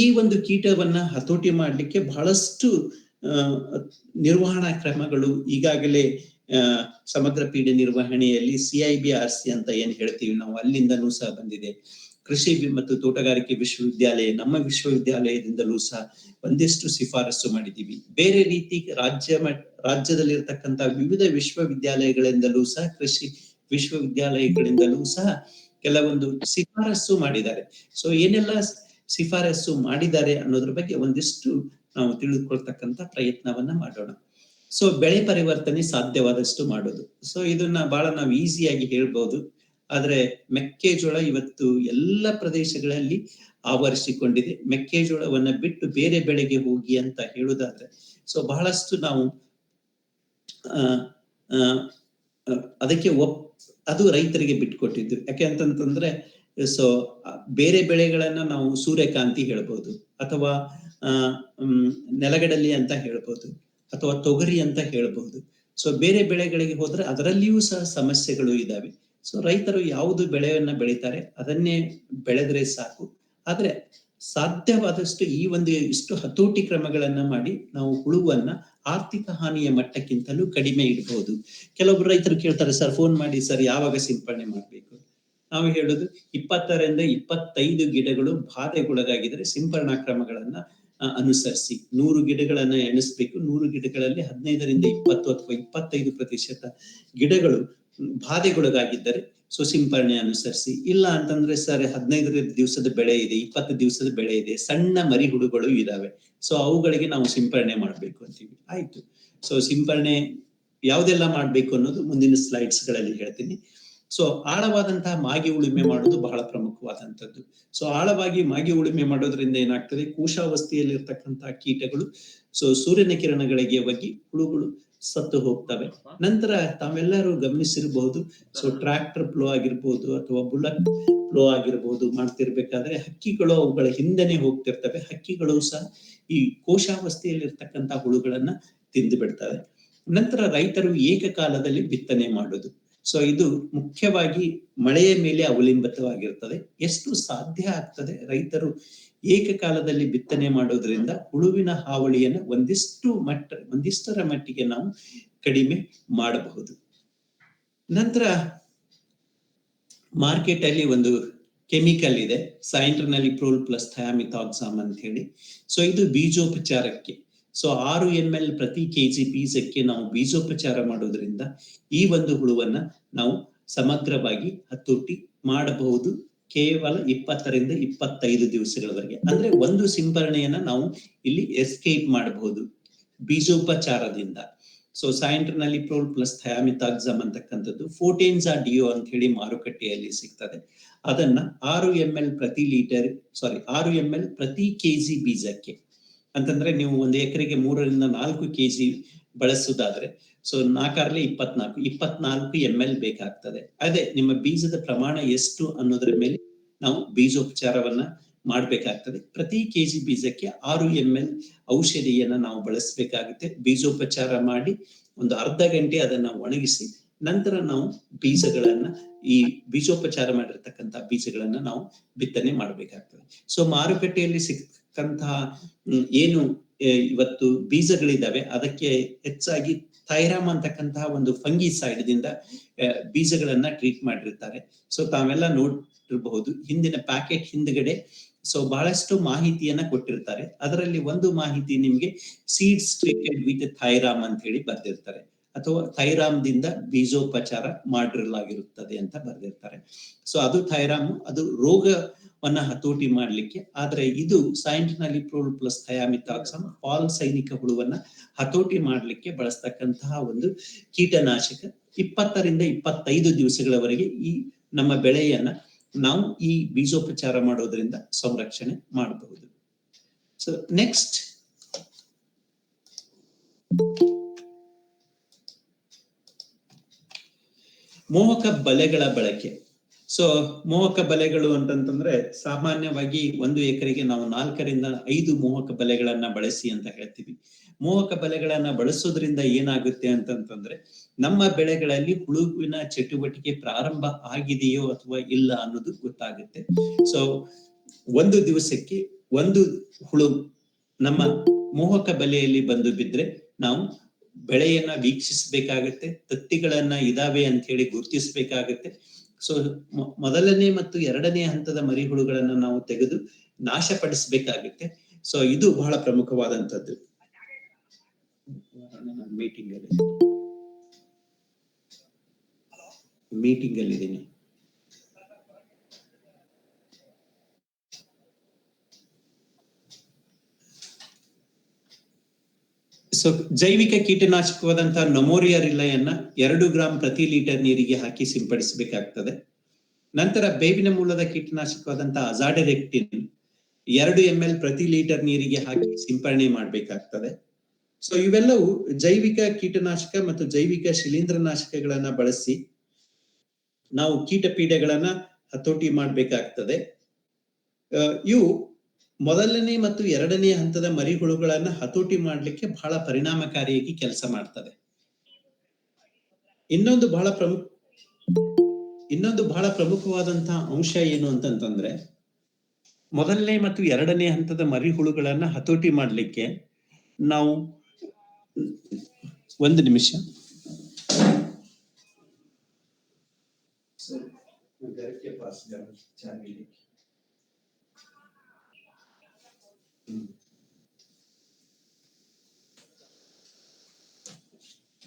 Speaker 1: ಈ ಒಂದು ಕೀಟವನ್ನ ಹತೋಟಿ ಮಾಡ್ಲಿಕ್ಕೆ ಬಹಳಷ್ಟು ನಿರ್ವಹಣಾ ಕ್ರಮಗಳು ಈಗಾಗಲೇ ಸಮಗ್ರ ಪೀಡೆ ನಿರ್ವಹಣೆಯಲ್ಲಿ ಸಿಐಬಿ ಆರ್ ಸಿ ಅಂತ ಏನ್ ಹೇಳ್ತೀವಿ ನಾವು ಅಲ್ಲಿಂದನೂ ಸಹ ಬಂದಿದೆ. ಕೃಷಿ ಮತ್ತು ತೋಟಗಾರಿಕೆ ವಿಶ್ವವಿದ್ಯಾಲಯ, ನಮ್ಮ ವಿಶ್ವವಿದ್ಯಾಲಯದಿಂದಲೂ ಸಹ ಒಂದಿಷ್ಟು ಶಿಫಾರಸು ಮಾಡಿದ್ದೀವಿ. ಬೇರೆ ರೀತಿ ರಾಜ್ಯ ರಾಜ್ಯದಲ್ಲಿರ್ತಕ್ಕಂಥ ವಿವಿಧ ವಿಶ್ವವಿದ್ಯಾಲಯಗಳಿಂದಲೂ ಸಹ, ಕೃಷಿ ವಿಶ್ವವಿದ್ಯಾಲಯಗಳಿಂದಲೂ ಸಹ ಕೆಲವೊಂದು ಶಿಫಾರಸು ಮಾಡಿದ್ದಾರೆ. ಸೊ ಏನೆಲ್ಲ ಶಿಫಾರಸು ಮಾಡಿದ್ದಾರೆ ಅನ್ನೋದ್ರ ಬಗ್ಗೆ ಒಂದಿಷ್ಟು ನಾವು ತಿಳಿದುಕೊಳ್ತಕ್ಕಂತ ಪ್ರಯತ್ನವನ್ನ ಮಾಡೋಣ. ಸೊ ಬೆಳೆ ಪರಿವರ್ತನೆ ಸಾಧ್ಯವಾದಷ್ಟು ಮಾಡೋದು. ಸೊ ಇದನ್ನ ಬಹಳ ನಾವು ಈಸಿಯಾಗಿ ಹೇಳ್ಬೋದು. ಆದ್ರೆ ಮೆಕ್ಕೆಜೋಳ ಇವತ್ತು ಎಲ್ಲ ಪ್ರದೇಶಗಳಲ್ಲಿ ಆವರಿಸಿಕೊಂಡಿದೆ. ಮೆಕ್ಕೆಜೋಳವನ್ನ ಬಿಟ್ಟು ಬೇರೆ ಬೆಳೆಗೆ ಹೋಗಿ ಅಂತ ಹೇಳುದಾದ್ರೆ ಸೊ ಬಹಳಷ್ಟು ನಾವು ಅದಕ್ಕೆ ಒಪ್, ಅದು ರೈತರಿಗೆ ಬಿಟ್ಕೊಟ್ಟಿದ್ದು. ಯಾಕೆ ಅಂತಂತಂದ್ರೆ ಸೊ ಬೇರೆ ಬೆಳೆಗಳನ್ನ ನಾವು ಸೂರ್ಯಕಾಂತಿ ಹೇಳ್ಬೋದು. ಅಥವಾ ನೆಲಗಡಲೆ ಅಂತ ಹೇಳ್ಬೋದು ಅಥವಾ ತೊಗರಿ ಅಂತ ಹೇಳಬಹುದು ಸೊ ಬೇರೆ ಬೆಳೆಗಳಿಗೆ ಹೋದ್ರೆ ಅದರಲ್ಲಿಯೂ ಸಹ ಸಮಸ್ಯೆಗಳು ಇದಾವೆ. ಸೊ ರೈತರು ಯಾವುದು ಬೆಳೆಯನ್ನ ಬೆಳೀತಾರೆ ಅದನ್ನೇ ಬೆಳೆದ್ರೆ ಸಾಕು. ಆದ್ರೆ ಸಾಧ್ಯವಾದಷ್ಟು ಈ ಒಂದು ಇಷ್ಟು ಹತೋಟಿ ಕ್ರಮಗಳನ್ನ ಮಾಡಿ ನಾವು ಹುಳುವನ್ನ ಆರ್ಥಿಕ ಹಾನಿಯ ಮಟ್ಟಕ್ಕಿಂತಲೂ ಕಡಿಮೆ ಇಡಬಹುದು ಕೆಲವೊಬ್ರು ರೈತರು ಕೇಳ್ತಾರೆ ಸರ್ ಫೋನ್ ಮಾಡಿ ಸರ್ ಯಾವಾಗ ಸಿಂಪಡಣೆ ಮಾಡ್ಬೇಕು? ನಾವು ಹೇಳುದು ಇಪ್ಪತ್ತರಿಂದ ಇಪ್ಪತ್ತೈದು ಗಿಡಗಳು ಬಾಧೆಗೊಳಗಾಗಿದ್ರೆ ಸಿಂಪರಣಾ ಕ್ರಮಗಳನ್ನ ಆ, ಅನುಸರಿಸಿ. ನೂರು ಗಿಡಗಳನ್ನ ಎಣಿಸ್ಬೇಕು. ನೂರು ಗಿಡಗಳಲ್ಲಿ ಹದಿನೈದರಿಂದ ಇಪ್ಪತ್ತು ಅಥವಾ ಇಪ್ಪತ್ತೈದು ಪ್ರತಿಶತ ಗಿಡಗಳು ಬಾಧೆಗೊಳಗಾಗಿದ್ದರೆ ಸೊ ಸಿಂಪರಣೆ ಅನುಸರಿಸಿ. ಇಲ್ಲ ಅಂತಂದ್ರೆ ಸರ್, ಹದಿನೈದರ ದಿವಸದ ಬೆಳೆ ಇದೆ, ಇಪ್ಪತ್ತು ದಿವಸದ ಬೆಳೆ ಇದೆ, ಸಣ್ಣ ಮರಿ ಹುಳುಗಳು ಇದಾವೆ. ಸೊ ಅವುಗಳಿಗೆ ನಾವು ಸಿಂಪರಣೆ ಮಾಡ್ಬೇಕು ಅಂತೀವಿ. ಆಯ್ತು. ಸೊ ಸಿಂಪರಣೆ ಯಾವುದೆಲ್ಲ ಮಾಡ್ಬೇಕು ಅನ್ನೋದು ಮುಂದಿನ ಸ್ಲೈಡ್ಸ್ಗಳಲ್ಲಿ ಹೇಳ್ತೀನಿ. ಸೊ ಆಳವಾದಂತಹ ಮಾಗಿ ಉಳುಮೆ ಮಾಡೋದು ಬಹಳ ಪ್ರಮುಖವಾದಂತದ್ದು ಸೊ ಆಳವಾಗಿ ಮಾಗಿ ಉಳುಮೆ ಮಾಡೋದ್ರಿಂದ ಏನಾಗ್ತದೆ? ಕೋಶಾವಸ್ಥೆಯಲ್ಲಿ ಇರ್ತಕ್ಕಂತಹ ಕೀಟಗಳು ಸೊ ಸೂರ್ಯನ ಕಿರಣಗಳಿಗೆ ಹೋಗಿ ಹುಳುಗಳು ಸತ್ತು ಹೋಗ್ತವೆ. ನಂತರ ತಾವೆಲ್ಲರೂ ಗಮನಿಸಿರಬಹುದು. ಸೊ ಟ್ರ್ಯಾಕ್ಟರ್ ಫ್ಲೋ ಆಗಿರ್ಬೋದು ಅಥವಾ ಬುಲಟ್ ಫ್ಲೋ ಆಗಿರ್ಬೋದು ಮಾಡ್ತಿರ್ಬೇಕಾದ್ರೆ ಹಕ್ಕಿಗಳು ಅವುಗಳ ಹಿಂದೆನೆ ಹೋಗ್ತಿರ್ತವೆ. ಹಕ್ಕಿಗಳು ಸಹ ಈ ಕೋಶಾವಸ್ಥೆಯಲ್ಲಿ ಇರ್ತಕ್ಕಂತಹ ಹುಳುಗಳನ್ನ ತಿಂದು ಬಿಡ್ತವೆ. ನಂತರ ರೈತರು ಏಕಕಾಲದಲ್ಲಿ ಬಿತ್ತನೆ ಮಾಡೋದು. ಸೊ ಇದು ಮುಖ್ಯವಾಗಿ ಮಳೆಯ ಮೇಲೆ ಅವಲಂಬಿತವಾಗಿರ್ತದೆ ಎಷ್ಟು ಸಾಧ್ಯ ಆಗ್ತದೆ? ರೈತರು ಏಕಕಾಲದಲ್ಲಿ ಬಿತ್ತನೆ ಮಾಡೋದ್ರಿಂದ ಹುಳುವಿನ ಹಾವಳಿಯನ್ನು ಒಂದಿಷ್ಟು ಮಟ್ಟ, ಒಂದಿಷ್ಟರ ಮಟ್ಟಿಗೆ ನಾವು ಕಡಿಮೆ ಮಾಡಬಹುದು. ನಂತರ ಮಾರ್ಕೆಟ್ ಅಲ್ಲಿ ಒಂದು ಕೆಮಿಕಲ್ ಇದೆ. ಸೈಂಟ್ರನಲ್ಲಿ ಪ್ರೋಲ್ ಪ್ಲಸ್ ಥಯಾಮಿಥಾಕ್ಸಾಮ್ ಅಂತ ಹೇಳಿ. ಸೊ ಇದು ಬೀಜೋಪಚಾರಕ್ಕೆ. ಸೊ ಆರು ಎಂ ಎಲ್ ಪ್ರತಿ ಕೆಜಿ ಬೀಜಕ್ಕೆ ನಾವು ಬೀಜೋಪಚಾರ ಮಾಡೋದ್ರಿಂದ ಈ ಒಂದು ಹುಳುವನ್ನ ನಾವು ಸಮಗ್ರವಾಗಿ ಹತೋಟಿ ಮಾಡಬಹುದು. ಕೇವಲ ಇಪ್ಪತ್ತರಿಂದ ಇಪ್ಪತ್ತೈದು ದಿವಸಗಳವರೆಗೆ. ಅಂದ್ರೆ ಒಂದು ಸಿಂಪರಣೆಯನ್ನ ನಾವು ಇಲ್ಲಿ ಎಸ್ಕೇಪ್ ಮಾಡಬಹುದು ಬೀಜೋಪಚಾರದಿಂದ. So cyantraniliprole plus thiamethoxam ಅಂತಕ್ಕಂಥದ್ದು ಫೋರ್ಟೇನ್ಸಾ ಡಿಯೋ ಅಂತ ಹೇಳಿ ಮಾರುಕಟ್ಟೆಯಲ್ಲಿ ಸಿಗ್ತದೆ. ಅದನ್ನ ಆರು ಎಂ ಎಲ್ ಪ್ರತಿ ಲೀಟರ್ ಸಾರಿ ಆರು ಎಂ ಎಲ್ ಪ್ರತಿ ಕೆಜಿ ಬೀಜಕ್ಕೆ ಅಂತಂದ್ರೆ ನೀವು ಒಂದು ಎಕರೆಗೆ ಮೂರರಿಂದ ನಾಲ್ಕು ಕೆಜಿ ಬಳಸುವುದಾದ್ರೆ ಸೊ ನಾಲ್ಕಾರ್ಲೆ ಇಪ್ಪತ್ನಾಲ್ಕು ಇಪ್ಪತ್ನಾಲ್ಕು ಎಂ ಎಲ್ ಬೇಕಾಗ್ತದೆ. ಅದೇ ನಿಮ್ಮ ಬೀಜದ ಪ್ರಮಾಣ ಎಷ್ಟು ಅನ್ನೋದ್ರ ಮೇಲೆ ನಾವು ಬೀಜೋಪಚಾರವನ್ನ ಮಾಡ್ಬೇಕಾಗ್ತದೆ. ಪ್ರತಿ ಕೆಜಿ ಬೀಜಕ್ಕೆ ಆರು ಎಂ ಎಲ್ ಔಷಧಿಯನ್ನ ನಾವು ಬಳಸಬೇಕಾಗುತ್ತೆ. ಬೀಜೋಪಚಾರ ಮಾಡಿ ಒಂದು ಅರ್ಧ ಗಂಟೆ ಅದನ್ನ ಒಣಗಿಸಿ ನಂತರ ನಾವು ಬೀಜಗಳನ್ನ ಈ ಬೀಜೋಪಚಾರ ಮಾಡಿರ್ತಕ್ಕಂಥ ಬೀಜಗಳನ್ನ ನಾವು ಬಿತ್ತನೆ ಮಾಡಬೇಕಾಗ್ತದೆ. ಸೊ ಮಾರುಕಟ್ಟೆಯಲ್ಲಿ ಸಿಕ್ಕಂತಹ ಹ್ಮ್, ಏನು ಇವತ್ತು ಬೀಜಗಳಿದ್ದಾವೆ ಅದಕ್ಕೆ ಹೆಚ್ಚಾಗಿ ಥೈರಾಮ್ ಅಂತಕ್ಕಂತಹ ಒಂದು ಫಂಗಿ ದಿಂದ ಆ, ಬೀಜಗಳನ್ನ ಟ್ರೀಟ್ ಮಾಡಿರ್ತಾರೆ. ಸೊ ತಾವೆಲ್ಲ ನೋಡಿರಬಹುದು ಹಿಂದಿನ ಪ್ಯಾಕೆಟ್ ಹಿಂದ್ಗಡೆ ಸೊ ಬಹಳಷ್ಟು ಮಾಹಿತಿಯನ್ನ ಕೊಟ್ಟಿರ್ತಾರೆ. ಅದರಲ್ಲಿ ಒಂದು ಮಾಹಿತಿ ನಿಮ್ಗೆ ಸೀಡ್ಸ್ ಟ್ರೀಟೆಡ್ ವಿತ್ ಥೈರಾಮ್ ಅಂತ ಹೇಳಿ ಬರ್ದಿರ್ತಾರೆ. ಅಥವಾ ಥೈರಾಮ್ ದಿಂದ ಬೀಜೋಪಚಾರ ಮಾಡಿರಲಾಗಿರುತ್ತದೆ ಅಂತ ಬರ್ದಿರ್ತಾರೆ. ಸೊ ಅದು ಥೈರಾಮ್ ಅದು ರೋಗವನ್ನ ಹತೋಟಿ ಮಾಡಲಿಕ್ಕೆ. ಆದ್ರೆ ಇದು cyantraniliprole plus thiamethoxam fall ಸೈನಿಕ ಹುಳುವನ್ನ ಹತೋಟಿ ಮಾಡಲಿಕ್ಕೆ ಬಳಸ್ತಕ್ಕಂತಹ ಒಂದು ಕೀಟನಾಶಕ. ಇಪ್ಪತ್ತರಿಂದ ಇಪ್ಪತ್ತೈದು ದಿವಸಗಳವರೆಗೆ ಈ ನಮ್ಮ ಬೆಳೆಯನ್ನ ನಾವು ಈ ಬೀಜೋಪಚಾರ ಮಾಡೋದ್ರಿಂದ ಸಂರಕ್ಷಣೆ ಮಾಡಬಹುದು. ಸೊ ನೆಕ್ಸ್ಟ್ ಮೋಹಕ ಬಲೆಗಳ ಬಳಕೆ. ಸೊ ಮೋಹಕ ಬಲೆಗಳು ಅಂತಂತಂದ್ರೆ ಸಾಮಾನ್ಯವಾಗಿ ಒಂದು ಎಕರೆಗೆ ನಾವು ನಾಲ್ಕರಿಂದ ಐದು ಮೋಹಕ ಬಲೆಗಳನ್ನ ಬಳಸಿ ಅಂತ ಹೇಳ್ತೀವಿ. ಮೋಹಕ ಬಲೆಗಳನ್ನ ಬಳಸೋದ್ರಿಂದ ಏನಾಗುತ್ತೆ ಅಂತಂತಂದ್ರೆ ನಮ್ಮ ಬೆಳೆಗಳಲ್ಲಿ ಹುಳುವಿನ ಚಟುವಟಿಕೆ ಪ್ರಾರಂಭ ಆಗಿದೆಯೋ ಅಥವಾ ಇಲ್ಲ ಅನ್ನೋದು ಗೊತ್ತಾಗುತ್ತೆ. ಸೊ ಒಂದು ದಿವಸಕ್ಕೆ ಒಂದು ಹುಳು ನಮ್ಮ ಮೋಹಕ ಬಲೆಯಲ್ಲಿ ಬಂದು ಬಿದ್ರೆ ನಾವು ಬೆಳೆಯನ್ನ ವೀಕ್ಷಿಸಬೇಕಾಗತ್ತೆ, ತತ್ತಿಗಳನ್ನ ಇದಾವೆ ಅಂತ ಹೇಳಿ ಗುರುತಿಸಬೇಕಾಗತ್ತೆ. ಸೊ ಮೊದಲನೇ ಮತ್ತು ಎರಡನೇ ಹಂತದ ಮರಿಹುಳುಗಳನ್ನ ನಾವು ತೆಗೆದು ನಾಶಪಡಿಸಬೇಕಾಗುತ್ತೆ. ಸೊ ಇದು ಬಹಳ ಪ್ರಮುಖವಾದಂತದ್ದು ಮೀಟಿಂಗ್ ಅಲ್ಲಿ. ಮೀಟಿಂಗ್ ಅಲ್ಲಿ ಸೊ ಜೈವಿಕ ಕೀಟನಾಶಕವಾದಂತಹ ನಮೋರಿಯಾ ರಿಲಯನ್ನ ಎರಡು ಗ್ರಾಂ ಪ್ರತಿ ಲೀಟರ್ ನೀರಿಗೆ ಹಾಕಿ ಸಿಂಪಡಿಸಬೇಕಾಗ್ತದೆ. ನಂತರ ಬೇವಿನ ಮೂಲದ ಕೀಟನಾಶಕವಾದಂತಹ ಅಜಾಡೆರೆಕ್ಟಿನ್ ಎರಡು ಎಂ ಎಲ್ ಪ್ರತಿ ಲೀಟರ್ ನೀರಿಗೆ ಹಾಕಿ ಸಿಂಪರಣೆ ಮಾಡಬೇಕಾಗ್ತದೆ. ಸೊ ಇವೆಲ್ಲವೂ ಜೈವಿಕ ಕೀಟನಾಶಕ ಮತ್ತು ಜೈವಿಕ ಶಿಲೀಂಧ್ರನಾಶಕಗಳನ್ನ ಬಳಸಿ ನಾವು ಕೀಟ ಪೀಡೆಗಳನ್ನ ಹತೋಟಿ ಮಾಡಬೇಕಾಗ್ತದೆ. ಇವು ಮೊದಲನೇ ಮತ್ತು ಎರಡನೇ ಹಂತದ ಮರಿಹುಳುಗಳನ್ನ ಹತೋಟಿ ಮಾಡಲಿಕ್ಕೆ ಬಹಳ ಪರಿಣಾಮಕಾರಿಯಾಗಿ ಕೆಲಸ ಮಾಡ್ತದೆ. ಇನ್ನೊಂದು ಬಹಳ ಪ್ರಮುಖ, ಇನ್ನೊಂದು ಬಹಳ ಪ್ರಮುಖವಾದಂತಹ ಅಂಶ ಏನು ಅಂತಂತಂದ್ರೆ, ಮೊದಲನೇ ಮತ್ತು ಎರಡನೇ ಹಂತದ ಮರಿಹುಳುಗಳನ್ನ ಹತೋಟಿ ಮಾಡಲಿಕ್ಕೆ ನಾವು ಒಂದು ನಿಮಿಷ.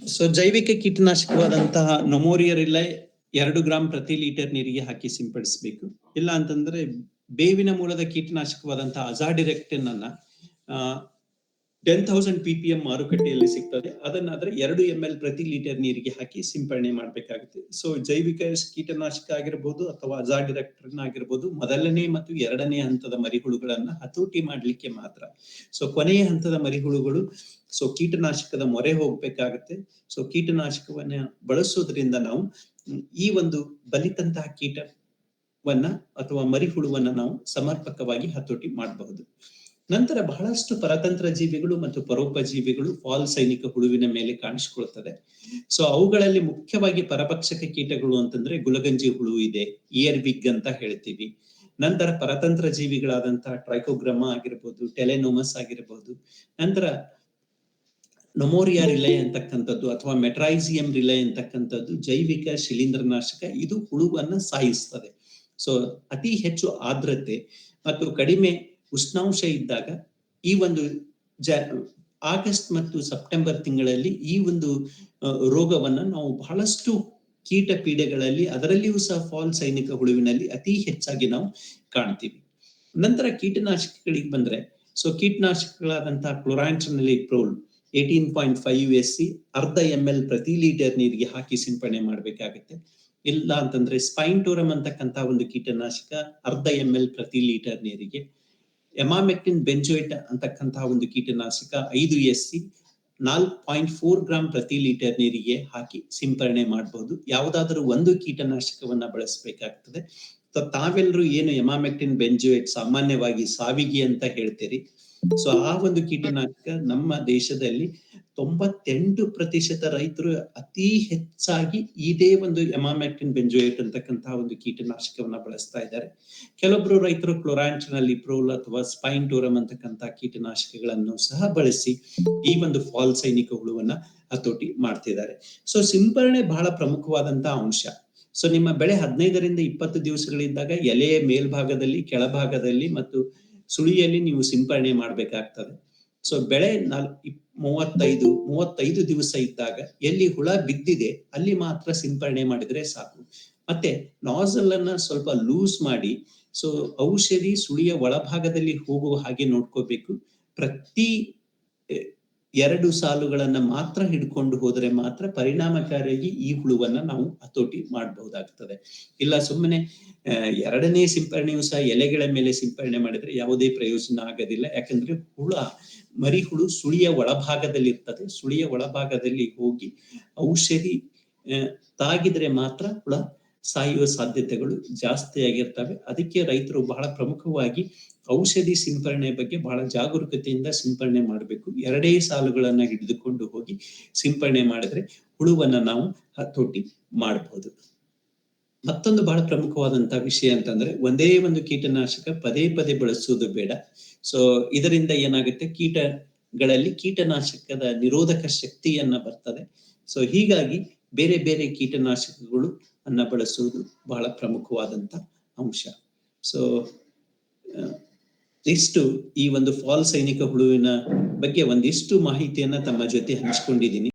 Speaker 1: ಸೊ ಜೈವಿಕ ಕೀಟನಾಶಕವಾದಂತಹ ನೊಮೋರಿಯರಿಲ್ಲ ಎರಡು ಗ್ರಾಂ ಪ್ರತಿ ಲೀಟರ್ ನೀರಿಗೆ ಹಾಕಿ ಸಿಂಪಡಿಸಬೇಕು. ಇಲ್ಲ ಅಂತಂದ್ರೆ ಬೇವಿನ ಮೂಲದ ಕೀಟನಾಶಕವಾದಂತಹ ಅಜಾಡಿರೆಕ್ಟಿನ್ ಅನ್ನ ten thousand P P M ಮಾರುಕಟ್ಟೆಯಲ್ಲಿ ಸಿಗ್ತದೆ. ಅದನ್ನಾದ್ರೆ ಎರಡು ಎಂ ಎಲ್ ಪ್ರತಿ ಲೀಟರ್ ನೀರಿಗೆ ಹಾಕಿ ಸಿಂಪಡಣೆ ಮಾಡಬೇಕಾಗುತ್ತೆ. ಸೊ ಜೈವಿಕ ಕೀಟನಾಶಕ ಆಗಿರ್ಬೋದು ಅಥವಾ ಅಜಾಡಿರೆಕ್ಟಿನ್ ಆಗಿರ್ಬೋದು, ಮೊದಲನೇ ಮತ್ತು ಎರಡನೇ ಹಂತದ ಮರಿಹುಳುಗಳನ್ನ ಹತೋಟಿ ಮಾಡಲಿಕ್ಕೆ ಮಾತ್ರ. ಸೊ ಕೊನೆಯ ಹಂತದ ಮರಿಹುಳುಗಳು ಸೊ ಕೀಟನಾಶಕದ ಮೊರೆ ಹೋಗ್ಬೇಕಾಗತ್ತೆ. ಸೊ ಕೀಟನಾಶಕವನ್ನ ಬಳಸೋದ್ರಿಂದ ನಾವು ಈ ಒಂದು ಬಲಿತಂತಹ ಕೀಟವನ್ನ ಅಥವಾ ಮರಿಹುಳುವನ್ನ ನಾವು ಸಮರ್ಪಕವಾಗಿ ಹತೋಟಿ ಮಾಡಬಹುದು. ನಂತರ ಬಹಳಷ್ಟು ಪರತಂತ್ರ ಜೀವಿಗಳು ಮತ್ತು ಪರೋಪಜೀವಿಗಳು ಫಾಲ್ ಸೈನಿಕ ಹುಳುವಿನ ಮೇಲೆ ಕಾಣಿಸ್ಕೊಳ್ತದೆ ಸೊ ಅವುಗಳಲ್ಲಿ ಮುಖ್ಯವಾಗಿ ಪರಭಕ್ಷಕ ಕೀಟಗಳು ಅಂತಂದ್ರೆ ಗುಲಗಂಜಿ ಹುಳು ಇದೆ, ಇಯರ್ ಬಿಗ್ ಅಂತ ಹೇಳ್ತೀವಿ. ನಂತರ ಪರತಂತ್ರ ಜೀವಿಗಳಾದಂತಹ ಟ್ರೈಕೋಗ್ರಮ ಆಗಿರ್ಬೋದು, ಟೆಲೆನೋಮಸ್ ಆಗಿರ್ಬೋದು, ನಂತರ ನೊಮೋರಿಯಾ ರಿಲೈ ಅಂತಕ್ಕಂಥದ್ದು ಅಥವಾ ಮೆಟ್ರೈಸಿಯಂ ರಿಲೈ ಅಂತಕ್ಕಂಥದ್ದು, ಜೈವಿಕ ಶಿಲೀಂಧ್ರನಾಶಕ, ಇದು ಹುಳುವನ್ನ ಸಾಯಿಸ್ತದೆ. ಸೊ ಅತಿ ಹೆಚ್ಚು ಆದ್ರತೆ ಮತ್ತು ಕಡಿಮೆ ಉಷ್ಣಾಂಶ ಇದ್ದಾಗ ಈ ಒಂದು ಜ, ಆಗಸ್ಟ್ ಮತ್ತು ಸೆಪ್ಟೆಂಬರ್ ತಿಂಗಳಲ್ಲಿ ಈ ಒಂದು ರೋಗವನ್ನ ನಾವು ಬಹಳಷ್ಟು ಕೀಟ ಪೀಡೆಗಳಲ್ಲಿ ಅದರಲ್ಲಿಯೂ ಸಹ ಫಾಲ್ ಸೈನಿಕ ಹುಳುವಿನಲ್ಲಿ ಅತಿ ಹೆಚ್ಚಾಗಿ ನಾವು ಕಾಣ್ತೀವಿ. ನಂತರ ಕೀಟನಾಶಕಗಳಿಗೆ ಬಂದ್ರೆ, ಸೊ ಕೀಟನಾಶಕಗಳಾದಂತಹ ಕ್ಲೋರಾಂಟ್ರನಲ್ಲಿ eighteen point five S C, ಅರ್ಧ ಎಂ ಎಲ್ ಪ್ರತಿ ಲೀಟರ್ ನೀರಿಗೆ ಹಾಕಿ ಸಿಂಪಡಣೆ ಮಾಡಬೇಕಾಗುತ್ತೆ. ಇಲ್ಲ ಅಂತಂದ್ರೆ ಸ್ಪೈನ್ ಟೋರಮ್ ಅಂತಕ್ಕಂತಹ ಒಂದು ಕೀಟನಾಶಕ ಅರ್ಧ ಎಂ ಎಲ್ ಪ್ರತಿ ಲೀಟರ್ ನೀರಿಗೆ ಎಮಾಮೆಕ್ಟಿನ್ ಬೆಂಜೋಯಿಟ್ ಅಂತಕ್ಕಂತಹ ಒಂದು ಕೀಟನಾಶಕ ಐದು ಎಸ್ ಸಿ ನಾಲ್ಕು ಪಾಯಿಂಟ್ ಫೋರ್ ಗ್ರಾಮ್ ಪ್ರತಿ ಲೀಟರ್ ನೀರಿಗೆ ಹಾಕಿ ಸಿಂಪರಣೆ ಮಾಡಬಹುದು ಯಾವುದಾದರೂ ಒಂದು ಕೀಟನಾಶಕವನ್ನ ಬಳಸಬೇಕಾಗ್ತದೆ. ತಾವೆಲ್ಲರೂ ಏನು ಎಮಾಮೆಕ್ಟಿನ್ ಬೆಂಜುಯೇಟ್ ಸಾಮಾನ್ಯವಾಗಿ ಸಾವಿಗೆ ಅಂತ ಹೇಳ್ತೀರಿ. ಸೊ ಆ ಒಂದು ಕೀಟನಾಶಕ ನಮ್ಮ ದೇಶದಲ್ಲಿ ತೊಂಬತ್ತೆಂಟು ಪ್ರತಿಶತ ರೈತರು ಅತಿ ಹೆಚ್ಚಾಗಿ ಇದೇ ಒಂದು ಎಮಾಮೆಕ್ಟಿನ್ ಬೆಂಜೋಯೇಟ್ ಅಂತಕ್ಕಂತಹ ಒಂದು ಕೀಟನಾಶಕವನ್ನ ಬಳಸ್ತಾ ಇದ್ದಾರೆ. ಕೆಲವೊಬ್ರು ರೈತರು ಕ್ಲೋರಾಂಟ್ನಲ್ಲಿ ಪ್ರೋಲ್ ಅಥವಾ ಸ್ಪೈನ್ ಟೋರಮ್ ಅಂತಕ್ಕಂತಹ ಕೀಟನಾಶಕಗಳನ್ನು ಸಹ ಬಳಸಿ ಈ ಒಂದು ಫಾಲ್ ಸೈನಿಕ ಹುಳುವನ್ನ ಹತೋಟಿ ಮಾಡ್ತಿದ್ದಾರೆ. ಸೊ ಸಿಂಪರಣೆ ಬಹಳ ಪ್ರಮುಖವಾದಂತಹ ಅಂಶ. ಸೊ ನಿಮ್ಮ ಬೆಳೆ ಹದಿನೈದರಿಂದ ಇಪ್ಪತ್ತು ದಿವಸಗಳಿದ್ದಾಗ ಎಲೆಯ ಮೇಲ್ಭಾಗದಲ್ಲಿ, ಕೆಳಭಾಗದಲ್ಲಿ ಮತ್ತು ಸುಳಿಯಲ್ಲಿ ನೀವು ಸಿಂಪರಣೆ ಮಾಡಬೇಕಾಗ್ತದೆ. ಸೊ ಬೆಳೆ ನಾಲ್ ಮೂವತ್ತೈದು ಮೂವತ್ತೈದು ದಿವಸ ಇದ್ದಾಗ ಎಲ್ಲಿ ಹುಳ ಬಿದ್ದಿದೆ ಅಲ್ಲಿ ಮಾತ್ರ ಸಿಂಪರಣೆ ಮಾಡಿದ್ರೆ ಸಾಕು. ಮತ್ತೆ ನಾಸಲ್ ಅನ್ನ ಸ್ವಲ್ಪ ಲೂಸ್ ಮಾಡಿ, ಸೊ ಔಷಧಿ ಸುಳಿಯ ಒಳಭಾಗದಲ್ಲಿ ಹೋಗುವ ಹಾಗೆ ನೋಡ್ಕೋಬೇಕು. ಪ್ರತಿ ಎರಡು ಸಾಲುಗಳನ್ನ ಮಾತ್ರ ಹಿಡ್ಕೊಂಡು ಹೋದ್ರೆ ಮಾತ್ರ ಪರಿಣಾಮಕಾರಿಯಾಗಿ ಈ ಹುಳುವನ್ನ ನಾವು ಹತೋಟಿ ಮಾಡಬಹುದಾಗ್ತದೆ. ಇಲ್ಲ ಸುಮ್ಮನೆ ಎರಡನೇ ಸಿಂಪರಣೆಯು ಸಹ ಎಲೆಗಳ ಮೇಲೆ ಸಿಂಪರಣೆ ಮಾಡಿದ್ರೆ ಯಾವುದೇ ಪ್ರಯೋಜನ ಆಗೋದಿಲ್ಲ. ಯಾಕಂದ್ರೆ ಹುಳ, ಮರಿ ಹುಳು ಸುಳಿಯ ಒಳಭಾಗದಲ್ಲಿ ಇರ್ತದೆ ಸುಳಿಯ ಒಳಭಾಗದಲ್ಲಿ ಹೋಗಿ ಔಷಧಿ ತಾಗಿದ್ರೆ ಮಾತ್ರ ಹುಳ ಸಾಯುವ ಸಾಧ್ಯತೆಗಳು ಜಾಸ್ತಿ ಆಗಿರ್ತವೆ ಅದಕ್ಕೆ ರೈತರು ಬಹಳ ಪ್ರಮುಖವಾಗಿ ಔಷಧಿ ಸಿಂಪರಣೆ ಬಗ್ಗೆ ಬಹಳ ಜಾಗರೂಕತೆಯಿಂದ ಸಿಂಪರಣೆ ಮಾಡಬೇಕು. ಎರಡೇ ಸಾಲುಗಳನ್ನ ಹಿಡಿದುಕೊಂಡು ಹೋಗಿ ಸಿಂಪರಣೆ ಮಾಡಿದ್ರೆ ಹುಳುವನ್ನ ನಾವು ಹತೋಟಿ ಮಾಡಬಹುದು ಮತ್ತೊಂದು ಬಹಳ ಪ್ರಮುಖವಾದಂತಹ ವಿಷಯ ಅಂತಂದ್ರೆ ಒಂದೇ ಒಂದು ಕೀಟನಾಶಕ ಪದೇ ಪದೇ ಬಳಸುವುದು ಬೇಡ. ಸೊ ಇದರಿಂದ ಏನಾಗುತ್ತೆ? ಕೀಟಗಳಲ್ಲಿ ಕೀಟನಾಶಕದ ನಿರೋಧಕ ಶಕ್ತಿಯನ್ನ ಬರ್ತದೆ. ಸೊ ಹೀಗಾಗಿ ಬೇರೆ ಬೇರೆ ಕೀಟನಾಶಕಗಳು ಅನ್ನ ಬಳಸುವುದು ಬಹಳ ಪ್ರಮುಖವಾದಂತ ಅಂಶ. ಸೊ ಇಷ್ಟು ಈ ಒಂದು ಫಾಲ್ ಸೈನಿಕ ಹುಳುವಿನ ಬಗ್ಗೆ ಒಂದಿಷ್ಟು ಮಾಹಿತಿಯನ್ನ ತಮ್ಮ ಜೊತೆ ಹಂಚಿಕೊಂಡಿದ್ದೀನಿ.